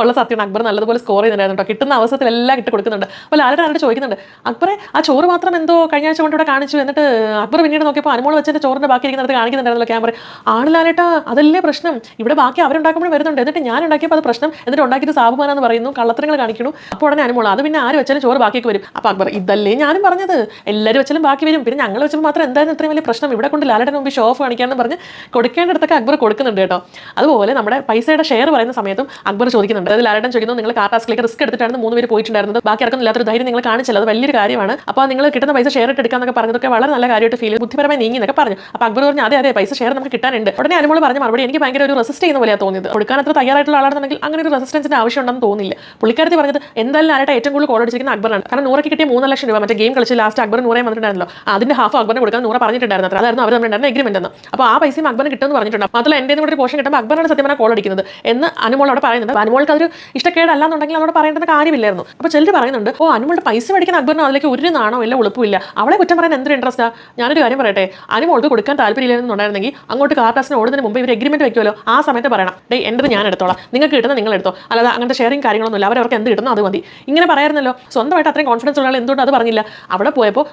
ഉള്ള സത്യമാണ്. അക്ബർ നല്ലതുപോലെ സ്കോർ ചെയ്യുന്നുണ്ടായിരുന്നു കേട്ടോ. കിട്ടുന്ന അവസരത്തിലെല്ലാം ഇട്ട് കൊടുക്കുന്നുണ്ട്. അപ്പോൾ ആരുടെ ആരോട് ചോദിക്കുന്നുണ്ട്? അക്ബറെ ആ ചോറ് മാത്രം എന്തോ കഴിഞ്ഞ ആഴ്ച കൊണ്ട് ഇവിടെ കാണിച്ചു. എന്നിട്ട് അക്ബർ പിന്നീട് നോക്കിയപ്പോൾ അനുമോൾ വെച്ചിട്ട് ചോറിന്റെ ബാക്കി ഇരിക്കുന്നത് കാണിക്കുന്നുണ്ടായിരുന്നല്ലോ ക്യാമറ. ആണിലാലേട്ടാ അതല്ലേ പ്രശ്നം? ഇവിടെ ബാക്കി അവരുണ്ടാക്കുമ്പോൾ വരുന്നുണ്ട്. എന്നിട്ട് ഞാൻ ഉണ്ടാക്കിയപ്പോൾ അത് പ്രശ്നം. എന്നിട്ട് ഉണ്ടാക്കിയത് സാബുമാനെന്ന് പറയുന്നു. കള്ളത്തരങ്ങൾ കാണിക്കുന്നു അപ്പോൾ ഉടനെ അനുമോൾ അത് പിന്നെ ആര് വെച്ചാലും ചോറ് ബാക്കിയൊക്കെ വരും. അപ്പോൾ അക്ബർ ഇതല്ലേ ഞാനും പറഞ്ഞത്. എല്ലാവരും വെച്ചാലും ബാക്കി വരും. പിന്നെ ഞങ്ങൾ വെച്ചപ്പോൾ മാത്രം എന്തായാലും ഇത്രയും വലിയ പ്രശ്നം? ഇവിടെ കൊണ്ട് ലാലേട്ടൻ മുമ്പ് ഷോ ഓഫ് കാണിക്കാമെന്ന് പറഞ്ഞ് കൊടുക്കേണ്ടിടത്തൊക്കെ അക്ബർ കൊടുക്കുന്നുണ്ട് കേട്ടോ. അതുപോലെ നമ്മുടെ പൈസയുടെ ഷെയർ പറയുന്ന സമയത്തും അക്ബർ ചോദിക്കുന്നുണ്ട്. അതായത് ലാലേട്ടൻ ചോദിക്കുന്നത് നിങ്ങൾ കാർ ടാസ്ക്കിലേക്ക് റിസ്ക് എടുത്തിട്ടാണ് മൂന്ന് പേര് പോയിട്ടുണ്ടായിരുന്നത്. ബാക്കി ഇറക്കുന്ന ഇല്ലാത്തൊരു ധൈര്യം നിങ്ങൾ കാണിച്ചല്ലോ. അത് വലിയൊരു കാര്യമാണ്. അപ്പോൾ നിങ്ങൾ കിട്ടുന്ന പൈസ ഷെയർ ഇട്ട് എടുക്കാന്നൊക്കെ പറഞ്ഞതൊക്കെ വളരെ നല്ല കാര്യമായിട്ട് ഫീൽ ബുദ്ധിപരമായി നീങ്ങി എന്നൊക്കെ പറഞ്ഞു. അപ്പോൾ അക്ബർ പറഞ്ഞു അതെ അതെ പൈസ ഷെയർ നമുക്ക് കിട്ടാനുണ്ട്. ഉടനെ അനുമോൾ പറഞ്ഞ മറുപടി എനിക്ക് ഭയങ്കര ഒരു റെസിസ്റ്റ് ചെയ്യുന്ന പോലെയാണ് തോന്നിയത്. കൊടുക്കാൻ അത്ര തയ്യാറായിട്ടുള്ള ആളാണെന്നുണ്ടെങ്കിൽ അങ്ങനെ ഒരു റെസിസ്റ്റൻസിന്റെ ആവശ്യമുണ്ടെന്ന് തോന്നില്ല. പുള്ളിക്കാരത്തി പറഞ്ഞത് എന്തായാലും ആരായിട്ട് ഏറ്റവും കൂടുതൽ കോൾ അടിച്ചിരിക്കുന്ന അക്ബറാണ് കാരണം നൂറയ്ക്ക് കിട്ടിയ മൂന്ന് ലക്ഷം രൂപ. മറ്റേ ഗെയിം കളിച്ച് ലാസ്റ്റ് അക്ബർ നൂറേ വന്നിട്ടുണ്ടായിരുന്നല്ലോ അതിന്റെ ഹാഫ് അക്ബറിന് കൊടുക്കാൻ നൂറ പറഞ്ഞിട്ടുണ്ടായിരുന്നു അതായിരുന്നു അവർ തമ്മിലുണ്ടായിരുന്ന എഗ്രിമെന്റ് എന്ന്. അപ്പോൾ ആ പൈസയും അക്ബറിന് കിട്ടുമെന്ന് പറഞ്ഞിട്ടുണ്ട്. മാത്രമല്ല എന്റെ കൂടെ ഒരു പോഷൻ കിട്ടുമ്പോൾ അക്ബറാണ് സത്യം പറഞ്ഞാൽ കോൾ അടിക്കുന്നത് എന്ന് അനുമോൾ അവിടെ പറയുന്നുണ്ട്. അനുമോൾക്ക് അതൊരു ഇഷ്ടക്കേടല്ലാന്നുണ്ടെങ്കിൽ അവരോട് പറയേണ്ട കാര്യമില്ലായിരുന്നു. അപ്പോൾ ചിലർ പറയുന്നുണ്ട് ഓ അനുമോളുടെ പൈസ മേടിക്കുന്ന അക്ബറിന് അതിലേക്ക് ഒരു നാണോ ഇല്ല ഉളുപ്പില്ല അവളെ കുറ്റം പറയാൻ എന്തൊരു ഇൻട്രസ്റ്റാ ഞാനൊരു കാര്യം പറയട്ടെ അനുമോൾക്ക് കൊടുക്കാൻ താല്പര്യമില്ലെന്നുണ്ടായിരുന്നെങ്കിൽ അങ്ങോട്ട് കാർ ക്ലാസിന് ഓടുന്നതിന് മുമ്പ് ഇവർ എഗ്രിമെന്റ് വെക്കുമല്ലോ. ആ സമയത്ത് പറയണം ഡേ എന്റെ ഞാൻ എടുത്തോളാം. നിങ്ങൾക്ക് കിട്ടുന്ന നിങ്ങൾ എടുത്തോ. അല്ലാതെ അങ്ങനത്തെ ഷെയറിങ് ഇല്ല. അവരവർക്ക് എന്ത് കിട്ടുന്നു അത് മതി. ഇങ്ങനെ പറയായിരുന്നല്ലോ. സ്വന്തമായിട്ട് അത്രയും കോൺഫിഡൻസ് ഉള്ള എന്തുകൊണ്ട് അത് പറഞ്ഞില്ല? അവിടെ പോയപ്പോൾ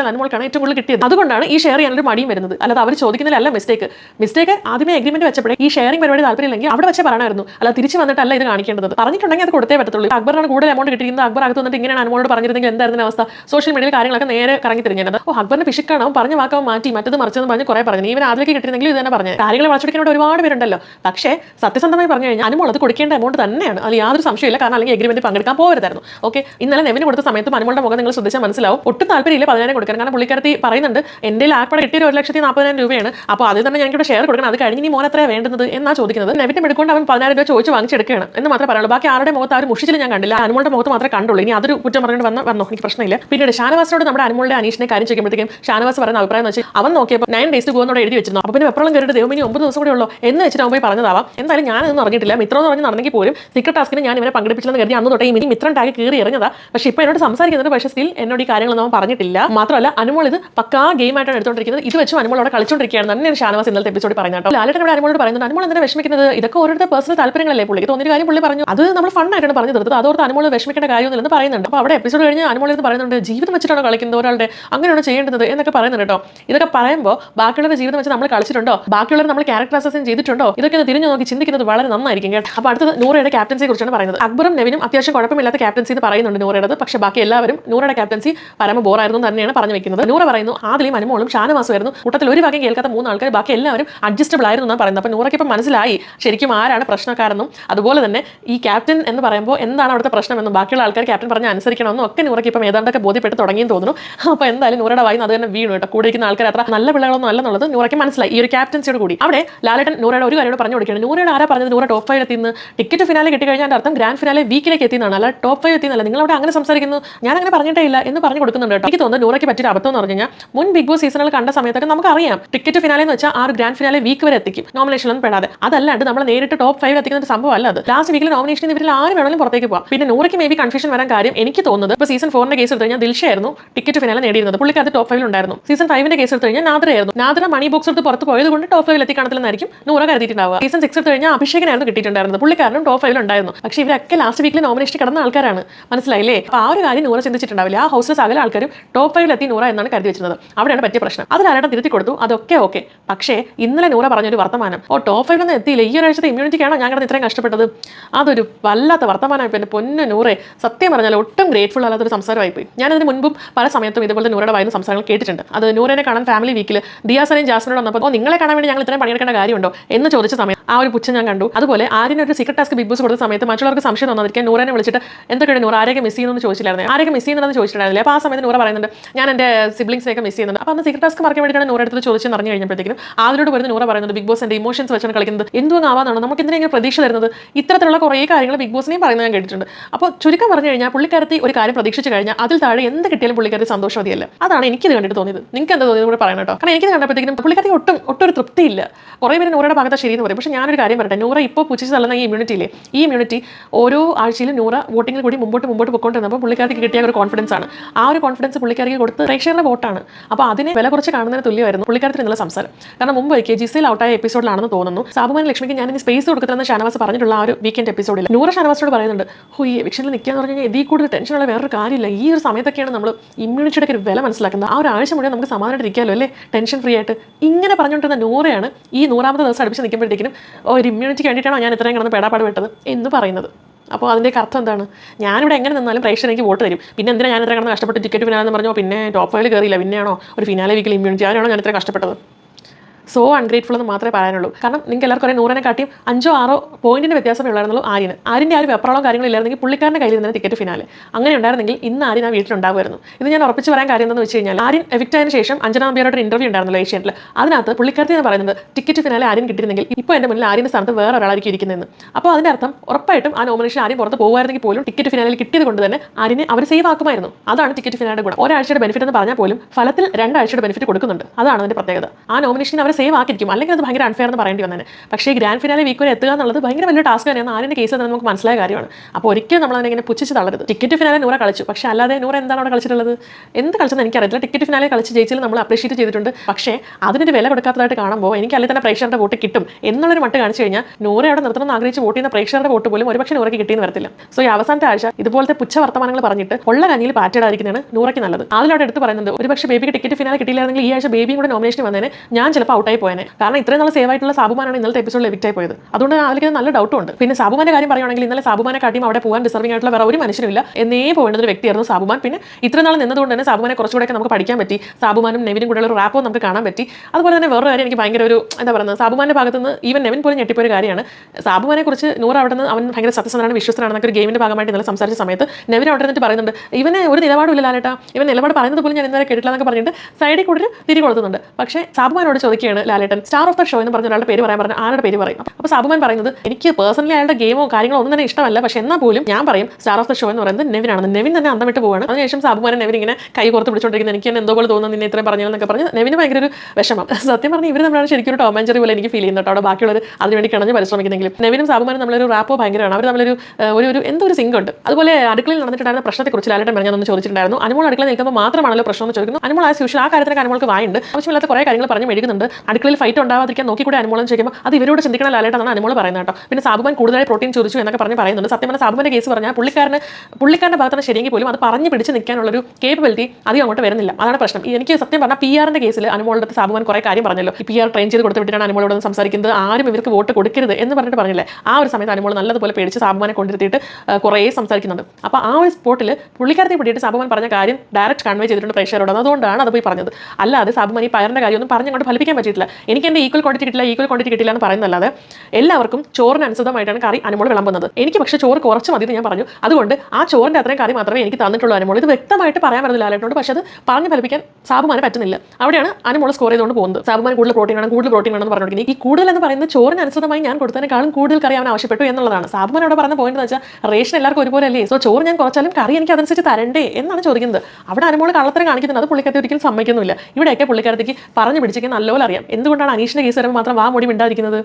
ഭാഗ്യവശാൽ അനുമോൾക്കാണ് ഏറ്റവും കൂടുതൽ കിട്ടിയത്. അതുകൊണ്ടാണ് ഈ ഷെയർ ചെയ്യാനൊരു മടിയും വരുന്നത്. അല്ലാതെ അവർ ചോദിക്കുന്നതിലല്ല മിസ്റ്റേക്ക് മിസ്റ്റേക്ക് ആദ്യമേ അഗ്രിമെന്റ് വെച്ചപ്പോഴേ ഈ ഷെയറിംഗ് പരിപാടി താല്പര്യമില്ലെങ്കിൽ അവിടെ വെച്ച് പറയണമായിരുന്നു. അല്ല തിരിച്ച് വന്നിട്ടല്ല ഇത് കാണിക്കേണ്ടത്. പറഞ്ഞിട്ടുണ്ടെങ്കിൽ അത് കൊടുത്തേ പറ്റത്തുള്ളൂ. അക്ബറാണ് കൂടുതൽ എമൗണ്ട് കിട്ടിയിരുന്നത് അക്ബർ അകത്ത് വന്നിട്ട് ഇങ്ങനെയാണ് അനുമോളോട് പറഞ്ഞിരുന്നെങ്കിൽ എന്തായിരുന്നു അവസ്ഥ? സോഷ്യൽ മീഡിയയിൽ കാര്യങ്ങളൊക്കെ നേരെ കറങ്ങി തിരിഞ്ഞത് ഓ അക്ബറിന് പിശുക്കാണ്. അവൻ പറഞ്ഞ വാക്കവൻ മാറ്റി. മറ്റത് മറിച്ചെന്ന് പറഞ്ഞ് കുറേ പറഞ്ഞു. ഇവൻ ആദ്യമൊക്കെ കിട്ടിയിരുന്നെങ്കിൽ ഇത് തന്നെ പറഞ്ഞു. കാര്യങ്ങൾ വളച്ചെടുക്കാനായിട്ട് ഒരുപാട് പേരുണ്ടല്ലോ. പക്ഷേ സത്യസന്ധമായി പറഞ്ഞു കഴിഞ്ഞാൽ അനുമോൾ അത് കൊടുക്കേണ്ട എമൗണ്ട് തന്നെയാണ്. അതിൽ യാതൊരു സംശയമില്ല കാരണം അല്ലെങ്കിൽ എഗ്രിമെന്റ് പങ്കെടുക്കാൻ പോകരുതായിരുന്നു. ഓക്കെ ഇന്നലെ നെവിന് കൊടുത്ത സമയത്ത് അനുമോളുടെ മുഖം നിങ്ങൾ ശ്രദ്ധിച്ചാൽ മനസ്സിലാവും. ഒട്ടും താല്പര്യമില്ല പതിനായിരം കൊടുക്കാൻ. കാരണം പുള്ളിക്കാരത്തി പറയുന്നുണ്ട് എന്റെ ലാപ്പടെ കിട്ടിയ ഒരു ലക്ഷത്തി നാൽപ്പതിനായിരം രൂപയാണ്. അപ്പോൾ അത് തന്നെ ഞങ്ങൾക്ക് ഷെയർ കൊടുക്കണം. അത് കഴിഞ്ഞ് നീ മോൻ എത്രയാണ് വേണ്ടുന്നത്? എന്നാ ചോദിക്കുന്നത്. നെവിറ്റം എടുക്കൊണ്ട് അവൻ പതിനായിരം രൂപ ചോദിച്ച് വാങ്ങിച്ചെടുക്കുകയാണ് എന്ന് മാത്രമേ പറയുള്ളൂ. ബാക്കി ആരുടെ മുഖത്ത് ആ ഒരു മുഷിച്ചിൽ ഞാൻ കണ്ടില്ല. അനുമോളുടെ മുഖത്ത് മാത്രമേ കണ്ടുള്ളൂ. ഇനി അതൊരു കുറ്റം പറഞ്ഞിട്ട് വന്ന വന്നോ? എനിക്ക് പ്രശ്നമില്ല. പിന്നീട് ഷാനവാസിനോട് നമ്മുടെ അനുമോളുടെ അനീഷിനെ കാര്യം ചോദിക്കുമ്പോഴത്തേക്കും ഷാനവാസ് പറയുന്ന അഭിപ്രായം എന്ന് വെച്ചാൽ അവൻ നോക്കിയപ്പോൾ നയൻ ഡേയ്സ് ടു ഗോന്നോട് എഴുതി വെച്ചിരുന്നു. അപ്പോൾ പിന്നെ എപ്പോഴും കയറിയിട്ട് ദൈവം ഇനി ഒമ്പത് ദിവസം കൂടെ ഉള്ളൂ എന്ന് വെച്ചിട്ട് അവൻ പോയി പറഞ്ഞതാവാം. എന്തായാലും ഞാനൊന്നും അറിഞ്ഞിട്ടില്ല. മിത്രം എന്ന് പറഞ്ഞ് നടന്നെങ്കിൽ പോലും സീക്രട്ട് ടാസ്കിന് ഞാൻ ഇവരെ പങ്കെടുപ്പിച്ചെന്ന് കരുതി അന്ന് തൊട്ടേ ഇനി മിത്രം ടാഗ് കയറി ഇറങ്ങിയതാ പക്ഷേ ഇപ്പോൾ എന്നോട് സംസാരിക്കുന്നത് പക്ഷേ സ്റ്റിൽ എന്നോട് ഈ കാര്യങ്ങളൊന്നും അവൻ പറഞ്ഞിട്ടില്ല. മാത്രമല്ല അനുമോൾ ഇത് പക്കാ ഗെയിം ആയിട്ടാണ് എടുത്തുകൊണ്ടിരിക്കുന്നത് ഇത് വെച്ചും അനുമോൾ അവിടെ കളിച്ചുകൊണ്ടിരിക്കുകയാണ് തന്നെ ഷാനവാസ് ഇന്നലത്തെ എപ്പിസോഡ് പറയുന്നത് കേട്ടോ ലാലേട്ടൻ ഇവിടെ അനുമോളോട് പറയുന്നത് അനുമോൾ എന്തിനാ വിഷമിക്കുന്നത്? ഇതൊക്കെ ഓരോരുത്തർ പേഴ്സണൽ താല്പര്യങ്ങളല്ലേ പുള്ളി? ഇത് കാര്യം പുള്ളി പറഞ്ഞു. അത് നമ്മൾ ഫണ്ണായിട്ടാണ് പറഞ്ഞു തീർത്തത്. അതോർത്ത് അനുമോൾ വിഷമിക്കേണ്ട കാര്യമൊന്നുമില്ലെന്ന് പറയുന്നുണ്ട്. അപ്പോൾ അവിടെ എപ്പിസോഡ് കഴിഞ്ഞ് എന്ന് പറയുന്നുണ്ട് ജീവിതം വെച്ചിട്ടാണ് കളിക്കുന്നത്? ഒരാളുടെ അങ്ങനെയാണ് ചെയ്യേണ്ടത്? എന്നൊക്കെ പറയുന്നുണ്ട് കേട്ടോ. ഇതൊക്കെ പറയുമ്പോൾ ബാക്കിയുള്ളവരുടെ ജീവിതം വെച്ച് നമ്മൾ കളിച്ചിട്ടുണ്ടോ? ബാക്കിയുള്ളവർ നമ്മൾ ക്യാരക്ടർ അസസിൻ ചെയ്തിട്ടുണ്ടോ? ഇതൊക്കെ ഒന്ന് തിരിഞ്ഞു നോക്കി ചിന്തിക്കുന്നത് വളരെ നന്നായിരിക്കും കേട്ടോ. അപ്പോൾ അടുത്തത് നൂറയുടെ ക്യാപ്റ്റൻസിയെ കുറിച്ചാണ് പറയുന്നത്. അക്ബറും നെവിനും അത്യാവശ്യം കുഴപ്പമില്ലാത്ത ക്യാപ്റ്റൻസി എന്ന് പറയുന്നുണ്ട് നൂറയുടേത് പക്ഷേ ബാക്കി എല്ലാവരും നൂറയുടെ ക്യാപ്റ്റൻസി പരമ ബോറായിരുന്നു തന്നെയാണ് പറഞ്ഞു വെക്കുന്നത്. നൂറ പറയുന്നു ആദ്യം അനുമോളും ഷാനവാസുമായിരുന്നു കൂട്ടത്തിൽ ഒരു ഭാഗം കേൾക്കാത്ത മൂന്ന് ആൾക്കാർ ബാക്കി എല്ലാവരും അഡ്ജസ്റ്റബിൾ ആയിരുന്നു എന്നാണ് പറയുന്നത്. അപ്പോൾ നൂറയ്ക്ക് ഇപ്പം മനസ്സിലായി ശരിക്കും ആരാണ് പ്രശ്നക്കാരെന്നും. അതുപോലെ തന്നെ ഈ ക്യാപ്റ്റൻ എന്ന് പറയുമ്പോൾ എന്താണ് അവിടുത്തെ പ്രശ്നമെന്നും. ബാക്കിയുള്ള ആൾക്കാർ ക്യാപ്റ്റൻ പറഞ്ഞ് അനുസരിക്കണമെന്നും ഒക്കെ നൂറയ്ക്ക് ഇപ്പം ഏതാണ്ടൊക്കെ ബോധ്യപ്പെട്ട് തുടങ്ങിയെന്ന് തോന്നുന്നു. അപ്പോൾ എന്തായാലും നൂറയുടെ വായിന്ന് അത് തന്നെ വീണു കേട്ടോ. കൂടെ ഇരിക്കുന്ന ആൾക്കാർ അത്ര നല്ല പിള്ളേരൊന്നും അല്ലെന്നുള്ളത് നൂറയ്ക്ക് മനസ്സിലായി. ഈ ഒരു ക്യാപ്റ്റൻസിയോട് കൂടി. അവിടെ ലാലേട്ടൻ നൂറയുടെ ഒരു കാര്യം പറഞ്ഞു കൊടുക്കുകയാണ്. നൂറയുടെ ആരാ പറഞ്ഞത്? നൂറ ടോപ്പ് ഫൈവ് എത്തിന്ന് ടിക്കറ്റ് ഫിനാലെ കിട്ടി കഴിഞ്ഞാൽ അർത്ഥം ഗ്രാൻഡ് ഫിനാലെ വീക്കിലേക്ക് എത്തിയെന്നാണ്. അല്ല ടോപ്പ് ഫൈവ് എത്തിയെന്നല്ല. നിങ്ങൾ അവിടെ അങ്ങനെ സംസാരിക്കുന്നു. ഞാൻ അങ്ങനെ പറഞ്ഞിട്ടേ ഇല്ല എന്ന് പറഞ്ഞു കൊടുക്കുന്നുണ്ട് കേട്ടോ. എനിക്ക് തോന്നുന്നു നൂറയ്ക്ക് പറ്റിയ അബദ്ധം എന്ന് പറഞ്ഞു കഴിഞ്ഞാൽ മുൻ ബിഗ് ബോസ് സീസണിൽ കണ്ട സമയത്തൊക്കെ നമുക്ക് അറിയാം ടിക്കറ്റ് ഫിനാലെ എന്ന് വെച്ചാൽ ആ ഒരു ഗ്രാൻഡ് ഫിനാലെ വീക്ക് വരെ എത്തിക്കും. നോമിനേഷനൊന്നും പെടാതെ. അതല്ലാണ്ട് നമ്മൾ നേരിട്ട് ടോപ്പ് ഫൈവ് എത്തിക്കുന്ന ഒരു സംഭവം അല്ല അത് ലാസ്റ്റ് വീക്കിൽ നോമിനേഷൻ ഇവരിൽ ആര് വേണമെങ്കിലും പുറത്തേക്ക് പോകാം പിന്നെ നൂറയ്ക്ക് മേ ബി കൺഫ്യൂഷൻ വരാൻ കാര്യം എനിക്ക് തോന്നുന്നത് ഇപ്പോൾ സീസൺ ഫോറിന്റെ കേസ് എടുത്ത് കഴിഞ്ഞാൽ ദിൽഷയായിരുന്നു ടിക്കറ്റ് ഫിനാലെ നേടിയിരുന്നത്. പുള്ളിക്ക് അത് ടോപ്പ് ഫൈവിൽ ഉണ്ടായിരുന്നു. സീസൺ ഫൈവിന്റെ കേസ് എടുത്ത് കഴിഞ്ഞാൽ നാദ്രയായിരുന്നു. നാദ്ര മണി ബോക്സ് എടുത്ത് പുറത്ത് പോയത് കൊണ്ട് ടോപ്പ് ഫൈവിൽ എത്തി കാണത്തില്ലെന്നായിരിക്കും നൂറ കരുതിയിട്ടുണ്ടാവുക. സീസൺ സിക്സ് എടുത്ത് കഴിഞ്ഞാൽ അഭിഷേകനായിരുന്നു കിട്ടിയിട്ടുണ്ടായിരുന്നത്. പുള്ളിക്കാരനും ടോപ്പ് ഫൈവിൽ ഉണ്ടായിരുന്നു. പക്ഷേ ഇവരൊക്കെ ലാസ്റ്റ് വീക്കിൽ നോമിനേഷൻ കിടന്ന ആൾക്കാരാണ്. മനസ്സിലായില്ലേ? അപ്പോൾ ആ ഒരു കാര്യം നൂറ ചിന്തിച്ചിട്ടുണ്ടാവില്ല? ആ ഹൗസിലെ സകല ആൾക്കാരും ടോപ്പ് ഫൈവിൽ എത്തി നൂറ എന്നാണ് കരുതി വെച്ചിരുന്നത്. അവിടെയാണ് പറ്റിയ പ്രശ്നം. അത് ആരാട്ടം തിരുത്തി കൊടുത്തു. അതൊക്കെ ഓക്കെ. പക്ഷേ ഇന്നലെ നൂറ പറഞ്ഞൊരു വർത്തമാനം. ഓ ടോപ്പ് ഫൈവിലൊന്നും എത്തിയില്ല? ഈ ഒരാഴ്ചത്തെ ഇമ്മ്യൂണിറ്റിക്കാണോ ഞാൻ കിടന്ന് ഇത്രയും കഷ്ടപ്പെട്ടത്? അതൊരു വല്ലാത്ത വർത്തമാനമായി പിന്നെ പൊന്നു നൂറെ. സത്യം പറഞ്ഞാൽ ഒട്ടും ഗ്രേറ്റ്ഫുൾ അല്ലാത്തൊരു ഞാൻ ഞാനതിന് മുൻപും പല സമയത്തും ഇതുപോലെ നൂറയുടെ വായന സംസാരങ്ങൾ കേട്ടിട്ടുണ്ട്. അത് നൂറിനെ കാണാൻ ഫാമിലി വീക്കിൽ ദിയാസനെയും ജാസനോട് വന്നപ്പോൾ ഓ നിങ്ങളെ കാണാൻ വേണ്ടി ഞങ്ങൾ ഇത്രയും പണിയെടുക്കേണ്ട കാര്യമുണ്ടോ? എന്ന് ചോദിച്ച സമയം ആ ഒരു പുച്ഛം ഞാൻ കണ്ടു. അതുപോലെ ആര്യന് ഒരു സീക്രട്ട് ടാസ്ക് ബിഗ് ബോസ് കൊടുത്ത സമയത്ത് മറ്റുള്ളവർക്ക് സംശയം തോന്നാതിരിക്കാൻ നൂറിനെ വിളിച്ചിട്ട് എന്തൊക്കെയാണ് നൂറ് ആരെയൊക്കെ മിസ് ചെയ്യുന്നു? ചോദിച്ചില്ലായിരുന്നു. ആരെയൊക്കെ മിസ് ചെയ്യുന്നതെന്ന് ചോദിച്ചിട്ടുണ്ടായിരുന്നില്ല? അപ്പോൾ ആ സമയത്ത് നൂറ പറയുന്നുണ്ട് ഞാൻ എന്റെ സിബ്ലിങ്സിനെയൊക്കെ മിസ് ചെയ്യുന്നുണ്ട്. അപ്പോൾ അന്ന് സീക്രട്ട് ടാസ്ക് മറക്കാൻ വേണ്ടിയിട്ടാണ് നൂറ് അടുത്ത് ചോദിച്ചെന്ന് അറിഞ്ഞു കഴിഞ്ഞപ്പോഴത്തേക്കും അതിനോട് വരുന്ന നൂറ പറയുന്നത് ബിഗ് ബോസ് എന്റെ ഇമോഷൻസ് വെച്ചാണ് കളിക്കുന്നത്. എന്തും ആവാന്നാണ്? നമുക്ക് എന്തിനാണ് പ്രതീക്ഷ തരുന്നത്? ഇത്തരത്തിലുള്ള കുറേ കാര്യങ്ങൾ ബിഗ് ബോസിനെയും പറയുന്നത് ഞാൻ കേട്ടിട്ടുണ്ട്. അപ്പോൾ ചുരുക്കം പറഞ്ഞു കഴിഞ്ഞാൽ പുള്ളിക്കാരത്തി ഒരു കാര്യം പ്രതീക്ഷിച്ച് കഴിഞ്ഞാൽ അതിൽ താഴെ എന്ത് കിട്ടിയാലും പുള്ളിക്കാരത്തി സന്തോഷവതിയല്ല അതാണ് എനിക്കിത് കണ്ടിട്ട് തോന്നിയത്. നിങ്ങൾക്ക് എന്താ തോന്നിയത്? കൂടെ പറയണം കേട്ടോ. കാരണം എനിക്ക് കണ്ടപ്പോഴത്തേക്കും പുള്ളിക്കാരത്തി ഒട്ടും ഒട്ടും ഒരു തൃപ്തിയില്ല. കുറേ പേര് നൂറയുടെ ഭാഗത്ത് ശരിയെന്ന് പറയും പക്ഷേ ഞാനൊരു കാര്യം പറയട്ടെ. നൂറ ഇപ്പോൾ പുച്ഛിച്ച് തള്ളുന്ന ഈ ഇമ്മ്യൂണിറ്റി ഇല്ലേ? ഈ ഇമ്മ്യൂണിറ്റി ഓരോ ആഴ്ചയിലും നൂറ വോട്ടിങ്ങിൽ കൂടി മുമ്പോട്ട് മുമ്പോട്ട് പോയിക്കൊണ്ടിരുന്നപ്പോൾ പുള്ളിക്കാരത്തിക്ക് കിട്ടിയ ഒരു കോൺഫിഡൻസ് ആണ്. ആ ഒരു കോൺഫിഡൻസ് പുള്ളിക്കാരിക്ക് കൊടുത്ത് പ്രേക്ഷകരുടെ വോട്ടാണ്. അപ്പോൾ അതിനെ വില കുറച്ച് കാണുന്നതിന് തുല്യമായിരുന്നു പുള്ളിക്കാരത്തിന് എന്നുള്ള സംസാരം. കാരണം മുമ്പ് കെ ജി സിയിൽ ഔട്ടായ എപ്പിസോഡിലാണെന്ന് തോന്നുന്നു. സാബുമാൻ ലക്ഷ്മിക്ക് ഞാൻ ഇനി സ്പേസ് കൊടുക്കണമെന്ന് ഷാനവാസ് പറഞ്ഞിട്ടുള്ള ആ ഒരു വീക്കെൻഡ് എപ്പിസോഡിൽ നൂറ ഷാനവാസിനോട് പറയുന്നുണ്ട് ഹോ ഈ എവിക്ഷനിൽ നിൽക്കാന്ന് പറഞ്ഞു കഴിഞ്ഞാൽ ഇതിൽ കൂടുതൽ ടെൻഷനുള്ള വേറൊരു കാര്യമില്ല. ഈ ഒരു സമയത്തൊക്കെയാണ് നമ്മൾ ഇമ്മ്യൂണിറ്റിയുടെ ഒരു വില മനസ്സിലാക്കുന്നത്. ആ ഒരു ആഴ്ച മുഴുവൻ നമുക്ക് സമാധാനം ഇരിക്കാമല്ലോ അല്ലേ? ടെൻഷൻ ഫ്രീ ആയിട്ട്. ഇങ്ങനെ പറഞ്ഞുകൊണ്ടിരുന്ന നൂറയാണ് ഈ നൂറാമത്തെ ദിവസം അടുപ്പിച്ച് നിൽക്കുമ്പോഴത്തേക്കും "ഓ, ഒരു ഇമ്മ്യൂണിറ്റിക്ക് വേണ്ടിയിട്ടാണോ ഞാൻ ഇത്രയും കിടന്ന് പേടാപ്പാട് വിട്ടത് എന്ന് പറയുന്നത്. അപ്പോൾ അതിന്റെ അർത്ഥം എന്താണ്? ഞാനിവിടെ എങ്ങനെ നിന്നാലും പ്രേക്ഷകർ എനിക്ക് വോട്ട് തരും. പിന്നെ എന്തിനാണ് ഞാൻ ഇത്ര കടന്ന് കഷ്ടപ്പെട്ട് ടിക്കറ്റ് ഫിനാലെന്ന് പറഞ്ഞോ? പിന്നെ ടോപ്പ് ഫൈവിൽ കയറിയില്ല പിന്നെയാണോ? ഒരു ഫിനാലെ വീക്കിൽ ഇമ്മ്യൂണിറ്റി അതിനാണോ ഞാൻ ഇത്ര കഷ്ടപ്പെട്ടത്? സോ അൺഗ്രേറ്റ്ഫുൾ എന്ന് മാത്രമേ പറയാനുള്ളൂ. കാരണം നിങ്ങൾക്ക് എല്ലാവർക്കും അറിയാം നൂറിനെ കാട്ടിയും അഞ്ചോ ആറോ പോയിന്റിന്റെ വ്യത്യാസമേ ഉള്ളായിരുന്നുള്ളൂ ആര്യന്. ആര്യന്റെ ആ ഒരു വെപ്രാളവും കാര്യങ്ങളില്ലായിരുന്നെങ്കിൽ പുള്ളിക്കാരന്റെ കയ്യിൽ നിന്ന് ടിക്കറ്റ് ഫിനാലെ അങ്ങനെ ഉണ്ടായിരുന്നെങ്കിൽ ഇന്ന് ആര്യൻ ആ വീട്ടിലുണ്ടാവുമായിരുന്നു ഇത് ഞാൻ ഉറപ്പിച്ച് പറയാൻ കാര്യം എന്താണെന്ന് വെച്ച് കഴിഞ്ഞാൽ ആര്യൻ എവിക്റ്റ് ആയതിനു ശേഷം അഞ്ജന അമ്പിയറുടെ ഒരു ഇന്റർവ്യൂ ഉണ്ടായിരുന്നല്ലോ ഏഷ്യനിൽ അതിനകത്ത് പുള്ളിക്കാരത്തി എന്ന് പറയുന്നത് ടിക്കറ്റ് ഫിനാലെ ആര്യൻ കിട്ടിയിരുന്നെങ്കിൽ ഇപ്പോൾ എന്റെ മുന്നിൽ ആര്യന്റെ സ്ഥാനത്ത് വേറെ ഒരാളായിരിക്കും ഇരിക്കുന്നതെന്ന്. അപ്പോൾ അതിന്റെ അർത്ഥം ഉറപ്പായിട്ടും ആ നോമിനേഷൻ ആര്യം പുറത്ത് പോകുമായിരുന്നെങ്കിൽ പോലും ടിക്കറ്റ് ഫിനാലിൽ കിട്ടിയത് കൊണ്ട് തന്നെ ആര്യനെ അവർ സേവ് ആക്കുമായിരുന്നു. അതാണ് ടിക്കറ്റ് ഫിനാലിന്റെ ഗുണം. ഒരാഴ്ചയുടെ ബെനിഫിറ്റ് എന്ന് പറഞ്ഞാൽ പോലും ഫലത്തിൽ രണ്ടാഴ്ചയുടെ ബെനിഫിറ്റ് കൊടുക്കുന്നുണ്ട്. അതാണ് അതിന്റെ പ്രത്യേകത. ആ നോമിനേഷൻ അവരെ സേവ് ആക്കിയിരിക്കും. അല്ലെങ്കിൽ അത് ഭയങ്കര അൺഫെയർ എന്ന് പറയേണ്ടി വന്നേ പക്ഷേ ഗ്രാൻഡ് ഫിനാലെ വീക്ക് വരെ എത്തുക എന്നുള്ളത് ഭയങ്കര വലിയ ടാസ്ക് തന്നെയാണ്. ആരുടെ കേസ് തന്നെ നമുക്ക് മനസ്സിലായ കാര്യമാണ്. അപ്പോൾ ഒരിക്കലും നമ്മൾ അതിനെ പുച്ഛിച്ച് തള്ളരുത്. ടിക്കറ്റ് ഫിനാലെ നൂറ കളിച്ചു. പക്ഷേ അല്ലാതെ നൂറ എന്താണ് അവിടെ കളിച്ചിട്ടുള്ളത്? എന്ത് കളിച്ചെന്ന് എനിക്കറിയില്ല ടിക്കറ്റ് ഫിനാലെ കളിച്ച് ജയിച്ചാൽ നമ്മൾ അപ്രീഷിയേറ്റ് ചെയ്തിട്ടുണ്ട്. പക്ഷേ അതിനൊരു വില കൊടുക്കാത്തതായിട്ട് കാണുമ്പോൾ എനിക്ക് അല്ലെങ്കിൽ തന്നെ പ്രേക്ഷകരുടെ വോട്ട് കിട്ടും എന്നുള്ളൊരു മട്ട് കാണിച്ചു കഴിഞ്ഞാൽ നൂറെ അവിടെ നിർത്തണമെന്ന് ആഗ്രഹിച്ച് വോട്ട് ചെയ്യുന്ന പ്രേക്ഷകരുടെ വോട്ട് പോലും ഒരുപക്ഷെ നൂറയ്ക്ക് കിട്ടിയെന്ന് വരത്തില്ല. സോ ഈ അവസാനത്തെ ആഴ്ച ഇതുപോലത്തെ പുച്ഛ വർത്തമാനങ്ങൾ പറഞ്ഞിട്ട് ഉള്ള കഞ്ഞിയിൽ പാറ്റിടാതിരിക്കുന്നതാണ് നൂറയ്ക്ക് നല്ലത്. അതിലവിടെ എടുത്ത് പറയുന്നുണ്ട്. ഒരുപക്ഷെ ബേബിക്ക് ടിക്കറ്റ് ഫിനാലെ കിട്ടിയില്ലായിരുന്നെങ്കിൽ ഈ ആഴ്ച ബേബിയും കൂടെ നോമിനേഷൻ വന്നതിന് ഞാൻ ചിലപ്പോൾ ഔട്ടായി പോയനെ. കാരണം ഇത്രയും നല്ല സേവ് ആയിട്ടുള്ള സാബുമാനാണ് ഇന്നലത്തെ എപ്പിസോഡിൽ എവിക്റ്റ് ആയി പോയത്. അതുകൊണ്ട് അവർക്ക് നല്ല ഡൗട്ട് ഉണ്ട്. പിന്നെ സാബുമാന്റെ കാര്യം പറയുകയാണെങ്കിൽ ഇന്നലെ സാബുമാനെ കാട്ടിയും അവിടെ പോകാൻ ഡിസർവിംഗ് ആയിട്ടുള്ള വേറെ ഒരു മനുഷ്യനില്ല എന്നേ പോകേണ്ട ഒരു വ്യക്തിയായിരുന്നു സാബുമാൻ. പിന്നെ ഇത്ര നാൾ നിന്നതുകൊണ്ട് തന്നെ സാബുമാനെ കുറച്ചുകൂടെ നമുക്ക് പഠിക്കാൻ പറ്റി. സാബുമാനും നെവിനും കൂടെ ഒരു റാപ്പോ നമുക്ക് കാണാൻ പറ്റി. അതുപോലെ തന്നെ വേറൊരു കാര്യം എനിക്ക് ഭയങ്കര ഒരു എന്താ പറയുന്നത് സാബുമാന്റെ ഭാഗത്ത് നിന്ന് ഈവൻ നെവിൻ പോലും ഞെട്ടിപ്പോയ ഒരു കാര്യമാണ്. സാബുമാനെ കുറിച്ച് നൂറ് അവിടെ നിന്ന് അവൻ ഭയങ്കര സത്യസന്ധനാണ് വിശ്വസനാണെന്നൊക്കെ ഒരു ഗെയിമിന്റെ ഭാഗമായിട്ട് ഇന്നലെ സംസാരിച്ച സമയത്ത് നെവിൻ അവിടെ നിന്നിട്ട് പറയുന്നുണ്ട് ഇവന് ഒരു നിലപാടില്ല ലാലേട്ടാ. ഇവൻ നിലപാട് പറയുന്നത് പോലും ഞാൻ ഇന്നലെ കേട്ടിട്ടില്ല എന്നൊക്കെ പറഞ്ഞിട്ട് സൈഡിൽ കൂടി തിരി കൊടുക്കുന്നുണ്ട് പക്ഷേ സാബുമാനോട് ചോദിക്കുകയാണ് Lalettan star of the show എന്ന് പറഞ്ഞ ഒരാളുടെ പേര് പറയാൻ പറഞ്ഞു ആരുടെ പേര് പറയും? അപ്പോൾ സാബുമാൻ പറയുന്നത് എനിക്ക് പേഴ്സണലി അയാളുടെ ഗെയിമോ കാര്യങ്ങളോ ഒന്നും തന്നെ ഇഷ്ടമല്ല. പക്ഷേ എന്നാൽ പോലും ഞാൻ പറയും സ്റ്റാർ ഓഫ് ദ ഷോ എന്ന് പറയുന്നത് നെവിനാണ്. നെവിൻ തന്നെ അന്തം വിട്ട് പോവാണ്. അതിനുശേഷം സാബുമാൻ നെവിൻ ഇങ്ങനെ കൈ കോർത്ത് പിടിച്ചോണ്ടിരിക്കുന്നത് എനിക്ക് തന്നെ എന്തോ പോലെ തോന്നുന്നു നിന്നെ ഇത്രയും പറഞ്ഞതെന്നൊക്കെ പറഞ്ഞു നെവിന് ഭയങ്കര ഒരു വിഷമം. സത്യം പറഞ്ഞാൽ ഇവർ നമ്മളാണ് ശരിക്കും ഒരു ടോമാഞ്ചറി പോലെ എനിക്ക് ഫീൽ ചെയ്യുന്നത് കേട്ടോ. അവിടെ ബാക്കിയുള്ളവർ അതിനുവേണ്ടി കിണഞ്ഞ് പരിശ്രമിക്കുന്നെങ്കിലും. നെവിനും സാബുമാനും നമ്മളൊരു റാപ്പോ ഭയങ്കരമാണ്. അവർ തമ്മിലൊരു ഒരു ഒരു എന്തോ ഒരു സിങ്ക് ഉണ്ട്. അതുപോലെ അടുക്കളയിൽ നടന്നിട്ടുണ്ടായിരുന്ന പ്രശ്നത്തെക്കുറിച്ച് ലാലേട്ടൻ പറഞ്ഞൊന്ന് ചോദിച്ചിട്ടുണ്ടായിരുന്നു. അനുമോൾ അടുക്കളയിൽ നിൽക്കുമ്പോൾ മാത്രമാണല്ലോ പ്രശ്നം എന്ന് ചോദിക്കുന്നു. അനുമോൾ ആ യൂഷ്വൽ ആ കാര്യത്തിനൊക്കെ അനുമോൾക്ക് വായുണ്ട്. ആവശ്യമില്ലാത്ത കുറേ കാര്യങ്ങൾ പറഞ്ഞു മെഴുകുന്നുണ്ട്. അടുക്കളയിൽ ഫൈറ്റ് ഉണ്ടാവാതിരിക്കാൻ നോക്കി കൂടെ അനുമോളം ചോദിക്കുമ്പോൾ അത് ഇവരോട് ചിന്തിക്കണം ലാലേട്ടാണ് അനുമോൾ പറയുന്നത് കേട്ടോ. പിന്നെ സാബുമാൻ കൂടുതലായി പ്രോട്ടീൻ ചോദിച്ചു എന്നൊക്കെ പറഞ്ഞ് പറയുന്നുണ്ട്. സത്യം പറഞ്ഞാൽ സാബുമാന്റെ കേസ് പറഞ്ഞാൽ പുള്ളിക്കാരന് പുള്ളിക്കാരന്റെ ഭാഗത്താണ് ശരിയെങ്കിൽ പോലും അത് പറഞ്ഞ് പിടിച്ച് നിൽക്കാനുള്ളൊരു കേപ്പബിലിറ്റി അധികം അങ്ങോട്ട് വരുന്നില്ല. അതാണ് പ്രശ്നം. എനിക്ക് സത്യം പറഞ്ഞാൽ പി ആറിന്റെ കേസിൽ അനുമോളുടെ അടുത്ത് സാബുമാൻ കുറേ കാര്യം പറഞ്ഞല്ലോ. പി ആർ ട്രെയിൻ ചെയ്ത് കൊടുത്ത് വിട്ടിട്ടാണ് അനുമോളോട് സംസാരിക്കുന്നത്. ആരും ഇവർക്ക് വോട്ട് കൊടുക്കരുത് എന്ന് പറഞ്ഞിട്ട് പറഞ്ഞില്ലേ? ആ ഒരു സമയത്ത് അനുമോൾ നല്ലതുപോലെ പേടിച്ച് സാബുമാനെ കൊണ്ടിരുത്തിയിട്ട് കുറേ സംസാരിക്കുന്നുണ്ട്. അപ്പോൾ ആ ഒരു സ്പോട്ടിൽ പുള്ളിക്കാരത്തെ പിടിയിട്ട് സാബുമാൻ പറഞ്ഞ കാര്യം ഡയറക്റ്റ് കൺവേ ചെയ്തിട്ടുണ്ട് പ്രേക്ഷകരോട്. അതുകൊണ്ടാണ് അത് പോയി പറഞ്ഞത്. അല്ലാതെ സാബുമാൻ ഈ പയറിന്റെ കാര്യമൊന്നും പറഞ്ഞങ്ങോട്ട് ഫലിപ്പിക്കാൻ പറ്റിയിട്ടില്ല എനിക്ക് എന്റെ ഈക്വൽ ക്വാണ്ടിറ്റി കിട്ടില്ല ഈക്വൽ ക്വാണ്ടിറ്റി കിട്ടില്ല എന്ന് പറയുന്നതല്ലാതെ എല്ലാവർക്കും ചോറിന് അനുസൃതമായിട്ടാണ് കറി അനുമോൾ വിളമ്പുന്നത്. എനിക്ക് പക്ഷേ ചോറ് കുറച്ച് മതി എന്ന് ഞാൻ പറഞ്ഞു. അതുകൊണ്ട് ആ ചോറിന്റെ അത്രയും കറി മാത്രമേ എനിക്ക് തന്നിട്ടുള്ളൂ അനുമോൾ. ഇത് വ്യക്തമായിട്ട് പറയാൻ പറ്റുന്നില്ല ലാലേട്ടനോട് പക്ഷേ അത് പറഞ്ഞ് ഫലിപ്പിക്കാൻ സാബുമാനെ പറ്റുന്നില്ല. അവിടെയാണ് അനുമോൾ സ്കോർ ചെയ്തുകൊണ്ട് പോകുന്നത്. സാബുമാൻ കൂടുതൽ പ്രോട്ടീൻ വേണം കൂടുതൽ പ്രോട്ടീൻ വേണം എന്ന് പറഞ്ഞിരിക്കുന്നത് ഈ കൂടുതൽ എന്ന് പറയുന്നത് ചോറിന് അനുസൃതമായി ഞാൻ കൊടുത്തതിനേക്കാളും കൂടുതൽ കറി അവൻ ആവശ്യപ്പെട്ടു എന്നുള്ളതാണ്. സാബുമാൻ അവിടെ പറഞ്ഞ പോയിന്റ് വെച്ചാൽ റേഷൻ എല്ലാവർക്കും ഒരുപോലെ അല്ലേ സോ ചോറ് ഞാൻ കുറച്ചാലും കറി എനിക്ക് അതനുസരിച്ച് തരണ്ടേ എന്നാണ് ചോദിക്കുന്നത്. അവിടെ അനുമോൾ കള്ളത്തരം കാണിക്കുന്നത് അത് പുള്ളിക്കാരത്തി ഒരിക്കലും സമ്മതിക്കുന്നില്ല ഇവിടെയൊക്കെ പുള്ളിക്കാരത്തേക്ക് പറഞ്ഞു പിടിച്ചേക്കാൻ നല്ലപോലെ അറിയാം. എന്തുകൊണ്ടാണ് അനീഷിന്റെ കേസ് വരുമ്പോൾ മാത്രം വാ മുടി മിണ്ടാതിരിക്കുന്നത്?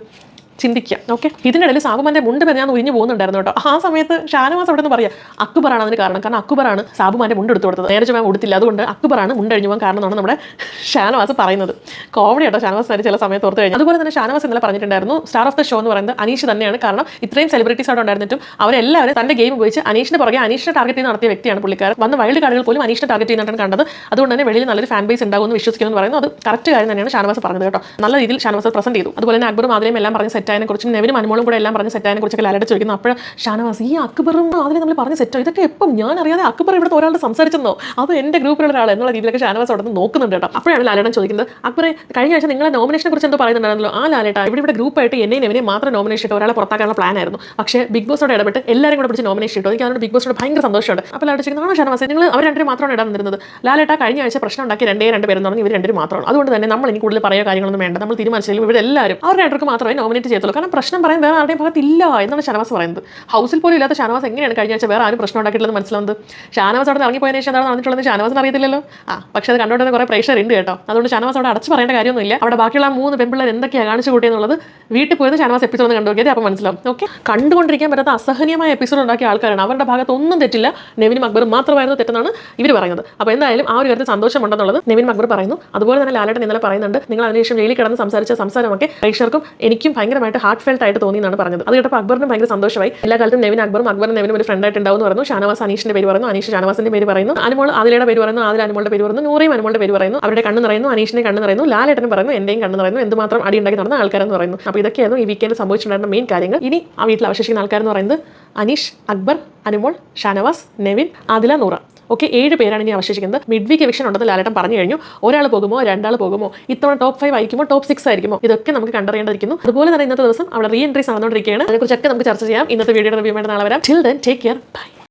ചിന്തിക്കാം ഓക്കെ ഇതിനിടയിൽ സാബുമാന്റെ മുണ്ട് ഞാൻ ഒഴിഞ്ഞു പോകുന്നുണ്ടായിരുന്നു കേട്ടോ. ആ സമയത്ത് ഷാനവാസ് അവിടെ നിന്ന് പറയാം അക്ബറാണ് അതിന് കാരണം. കാരണം അക്ബറാണ് സാബുമാന്റെ മുണ്ട് എടുത്തു കൊടുത്തത്. നേരെ മാം ഉടുത്തില്ല അതുകൊണ്ട് അക്ബറാണ് മുണ്ട് അഴിഞ്ഞു പോകാൻ കാരണം എന്നാണ് നമ്മുടെ ഷാനവാസ് പറയുന്നത്. കോമഡി കേട്ടോ ഷാനവാസ് ചില സമയത്ത് ഓർത്ത് കഴിഞ്ഞു അതുപോലെ തന്നെ ഷാനവാസ് ഇന്നലെ പറഞ്ഞിട്ടുണ്ടായിരുന്നു സ്റ്റാർ ഓഫ് ദ ഷോ എന്ന് പറയുന്നത് അനീഷ് തന്നെയാണ്. കാരണം ഇത്രയും സെലിബ്രിറ്റീസ് അവിടെ ഉണ്ടായിരുന്നിട്ടും അവരെല്ലാവരും തന്റെ ഗെയിം ഉപയോഗിച്ച് അനീഷിന് പുറകെ അനീഷിനെ ടാർഗറ്റ് ചെയ്ത് നടത്തിയ വ്യക്തിയാണ് പുള്ളിക്കാരൻ. വന്ന വൈൽഡ് കാർഡുകൾ പോലും അനീഷിനെ ടാർഗറ്റ് ചെയ്യുന്നതാണ് കണ്ടത്. അതുകൊണ്ട് തന്നെ വെളിയിൽ നല്ലൊരു ഫാൻ ബേസ് ഉണ്ടാകുമെന്ന് വിശ്വസിക്കുന്നു എന്ന് പറയുന്നത് അത് കറക്റ്റ് കാര്യം തന്നെയാണ് ഷാനവാസ് പറഞ്ഞത് കേട്ടോ. നല്ല രീതിയിൽ ഷാനവാസ് പ്രസന്റ് ചെയ്തു. അതുപോലെ തന്നെ അക്ബറും മാതിരിയും എല്ലാം പറഞ്ഞ് സെറ്റായതിനെ കുറിച്ചും നെവിനും അനുമോളും കൂടെ എല്ലാം പറഞ്ഞ സെറ്റായതിനെ കുറിച്ചൊക്കെ ലാലട്ട് ചോദിക്കുന്നു. അപ്പോൾ ഷാനവാസ് ഈ അക്ബറും അതിനെ നമ്മൾ പറഞ്ഞ സെറ്റോ ഇതൊക്കെ എപ്പം? ഞാൻ അറിയാതെ അക്ബർ ഇവിടുത്തെ ഒരാളുടെ സംസാരിച്ചെന്നോ? അത് എന്റെ ഗ്രൂപ്പിലുള്ള ഒരാൾ എന്നുള്ള രീതിയിലൊക്കെ ഷാനവാസ് അവിടെ നിന്ന് നോക്കുന്നുണ്ട് കേട്ടോ. അപ്പോഴാണ് ലാലേട്ടൻ ചോദിക്കുന്നത് അക്ബറെ കഴിഞ്ഞ ആഴ്ച നിങ്ങളെ നോമിനേഷനെ കുറിച്ച് എന്തോ പറയുന്നുണ്ടായിരുന്നല്ലോ. ആ ലാലേട്ട ഇവിടെ ഇവിടെ ഗ്രൂപ്പായിട്ട് എന്നെയും നെവിനെ മാത്രം നോമിനേഷൻ ഇട്ട്. ഒരാളെ പുറത്താക്കാനുള്ള പ്ലാൻ ആയിരുന്നു. പക്ഷേ ബിഗ് ബോസോട് ഇടപെട്ട് എല്ലാവരും കൂടെ പിടിച്ച് നോമിനേഷൻ ഇട്ടു. എനിക്ക് അതിനോട് ബിഗ് ബോസോട് ഭയങ്കര സന്തോഷമുണ്ട്. അപ്പോൾ ലാലേട്ട ചോദിക്കുന്നത് ആണോ ഷാനവാസ് നിങ്ങൾ അവർ രണ്ടുപേരും മാത്രമാണ് ഇടാൻ നിന്നിരുന്നത് ലാലേട്ട കഴിഞ്ഞ ആഴ്ച പ്രശ്നം ഉണ്ടാക്കി രണ്ടേ രണ്ട് പേരെന്ന് പറഞ്ഞ് ഇവർ രണ്ടുപേരും മാത്രമാണ്. അതുകൊണ്ട് തന്നെ നമ്മൾ ഇനി കൂടുതൽ പറയുക കാര്യങ്ങളൊന്നും വേണ്ട. നമ്മൾ തീരുമാനിച്ചാലും ഇവരെല്ലാവരും അവർ രണ്ടർക്ക് മാത്രമേ നോമിനേറ്റ് ചെയ്യത്തുള്ളൂ. കാരണം പ്രശ്നം പറയാൻ വേറെ ആരുടെയും ഭാഗത്തില്ല എന്നാണ് ഷാനവാസ് പറയുന്നത്. ഹൗസിൽ പോലും ഇല്ലാത്ത ഷാനവാസ് എങ്ങനെയാണ് കഴിഞ്ഞ ആഴ്ച വേറെ ആരും പ്രശ്നം ഉണ്ടാക്കിയിട്ടില്ലെന്ന് മനസ്സിലാവുന്നത്? ഷാനവാസ് അവിടെ ഇറങ്ങിപ്പോയതിനു ശേഷം എന്താണ് നടന്നിട്ടുള്ളത് ഷാനവാസ് അറിയത്തില്ലല്ലോ? ആ പക്ഷെ അത് കണ്ടുകൊണ്ടിരുന്ന കുറേ പ്രഷർ ഉണ്ട് കേട്ടോ. അതുകൊണ്ട് ഷാനവാസ് അവിടെ അടച്ച് പറയേണ്ട കാര്യമൊന്നുമില്ല അവിടെ ബാക്കിയുള്ള മൂന്ന് പെൺപിള്ളേർ എന്തൊക്കെയാണ് കാണിച്ചു കൂട്ടിയെന്നുള്ളത് വീട്ടിൽ പോയത് ഷാനവാസ് എപ്പിസോഡ് കണ്ടു നോക്കിയത്. അപ്പോൾ മനസ്സിലാവും. ഓക്കെ കണ്ടുകൊണ്ടിരിക്കാൻ പറ്റാത്ത അസഹനീയമായ എപ്പിസോഡ് ഉണ്ടാക്കിയ ആൾക്കാരാണ്. അവരുടെ ഭാഗത്ത് ഒന്നും തെറ്റില്ല. നെവിൻ അക്ബറും മാത്രമായിരുന്നു തെറ്റെന്നാണ് ഇവർ പറയുന്നത്. അപ്പോൾ എന്തായാലും ആ ഒരു കാര്യത്തിൽ സന്തോഷമുണ്ടെന്നുള്ളത് നെവിൻ അക്ബർ പറയുന്നു. അതുപോലെ തന്നെ ലാലേട്ടൻ ഇന്നലെ പറയുന്നുണ്ട്. നിങ്ങൾ അതിനുശേഷം ജയിലിൽ കിടന്ന് സംസാരിച്ച സംസാരമൊക്കെ പ്രേക്ഷകർക്കും എനിക്കും ഭയങ്കരമായിട്ട് ഹാർട്ട് ഫെൽറ്റ് ആയിട്ട് തോന്നി എന്നാണ് പറഞ്ഞത്. അത് കേട്ടപ്പോൾ അക്ബറിനും ഭയങ്കര സന്തോഷമായി. എല്ലാ കാലത്തും നെവിൻ അക്ബറും അക്ബറും നെവിനും ഒരു ഫ്രണ്ട് ആയിട്ട് ഉണ്ടാവും പറഞ്ഞു. ഷാനവാസ് അനീഷിന്റെ പേര് പറഞ്ഞു അനീഷ് ഷാനവാസിന്റെ പേര് പറയുന്നു. അനുമോൾ ആദിലയുടെ പേര് പറയുന്നു. ആദിൽ അനുമോളുടെ പേര് പറയുന്നു. നൂറയും അനുമോളുടെ പേര് പറയുന്നു. അവരുടെ കണ്ണ് നിറയുന്നു. അനീഷിനെ കണ്ണ് നിറയുന്നു. ലാലേട്ടൻ പറയുന്നു. എന്റെയും കണ്ണ് നിറയുന്നു. എന്തുമാത്രം അടി ഉണ്ടാക്കി നടന്ന ആൾക്കാരെന്ന് പറയുന്നു. അപ്പോൾ ഇതൊക്കെയായിരുന്നു ഈ വീക്കെൻഡ് സംഭവിച്ചിട്ടുണ്ടായിരുന്ന മെയിൻ കാര്യങ്ങൾ. ഇനി ആ വീട്ടിൽ അവശേഷിക്കുന്ന ആൾക്കാരെന്ന് പറയുന്നത് അനീഷ് അക്ബർ അനുമോൾ ഷാനവാസ് നെവിൻ ആദില നൂറ. ഓക്കെ ഏഴ് പേരാണ് ഇനി അവശേഷിക്കുന്നത്. മിഡ് വീക്ക് എവിക്ഷൻ ഉണ്ടെന്ന് ലാലേട്ടൻ പറഞ്ഞു കഴിഞ്ഞു. ഒരാൾ പോകുമോ രണ്ടാൾ പോകുമോ ഇത്തവണ ടോപ്പ് ഫൈവ് ആയിരിക്കുമോ ടോപ്പ് സിക്സ് ആയിരിക്കുമോ ഇതൊക്കെ നമുക്ക് കണ്ടറിയേണ്ടിരിക്കുന്നു അതുപോലെ തന്നെ ഇന്നത്തെ ദിവസം അവിടെ റീ എൻട്രീസ് നടന്നുകൊണ്ടിരിക്കുകയാണ്. അതിനെക്കുറിച്ചൊക്കെ നമുക്ക് ചർച്ച ചെയ്യാം. ഇന്നത്തെ വീഡിയോയുടെ റിവ്യൂ വേണ്ട നാളെ വരാം. Till then take care bye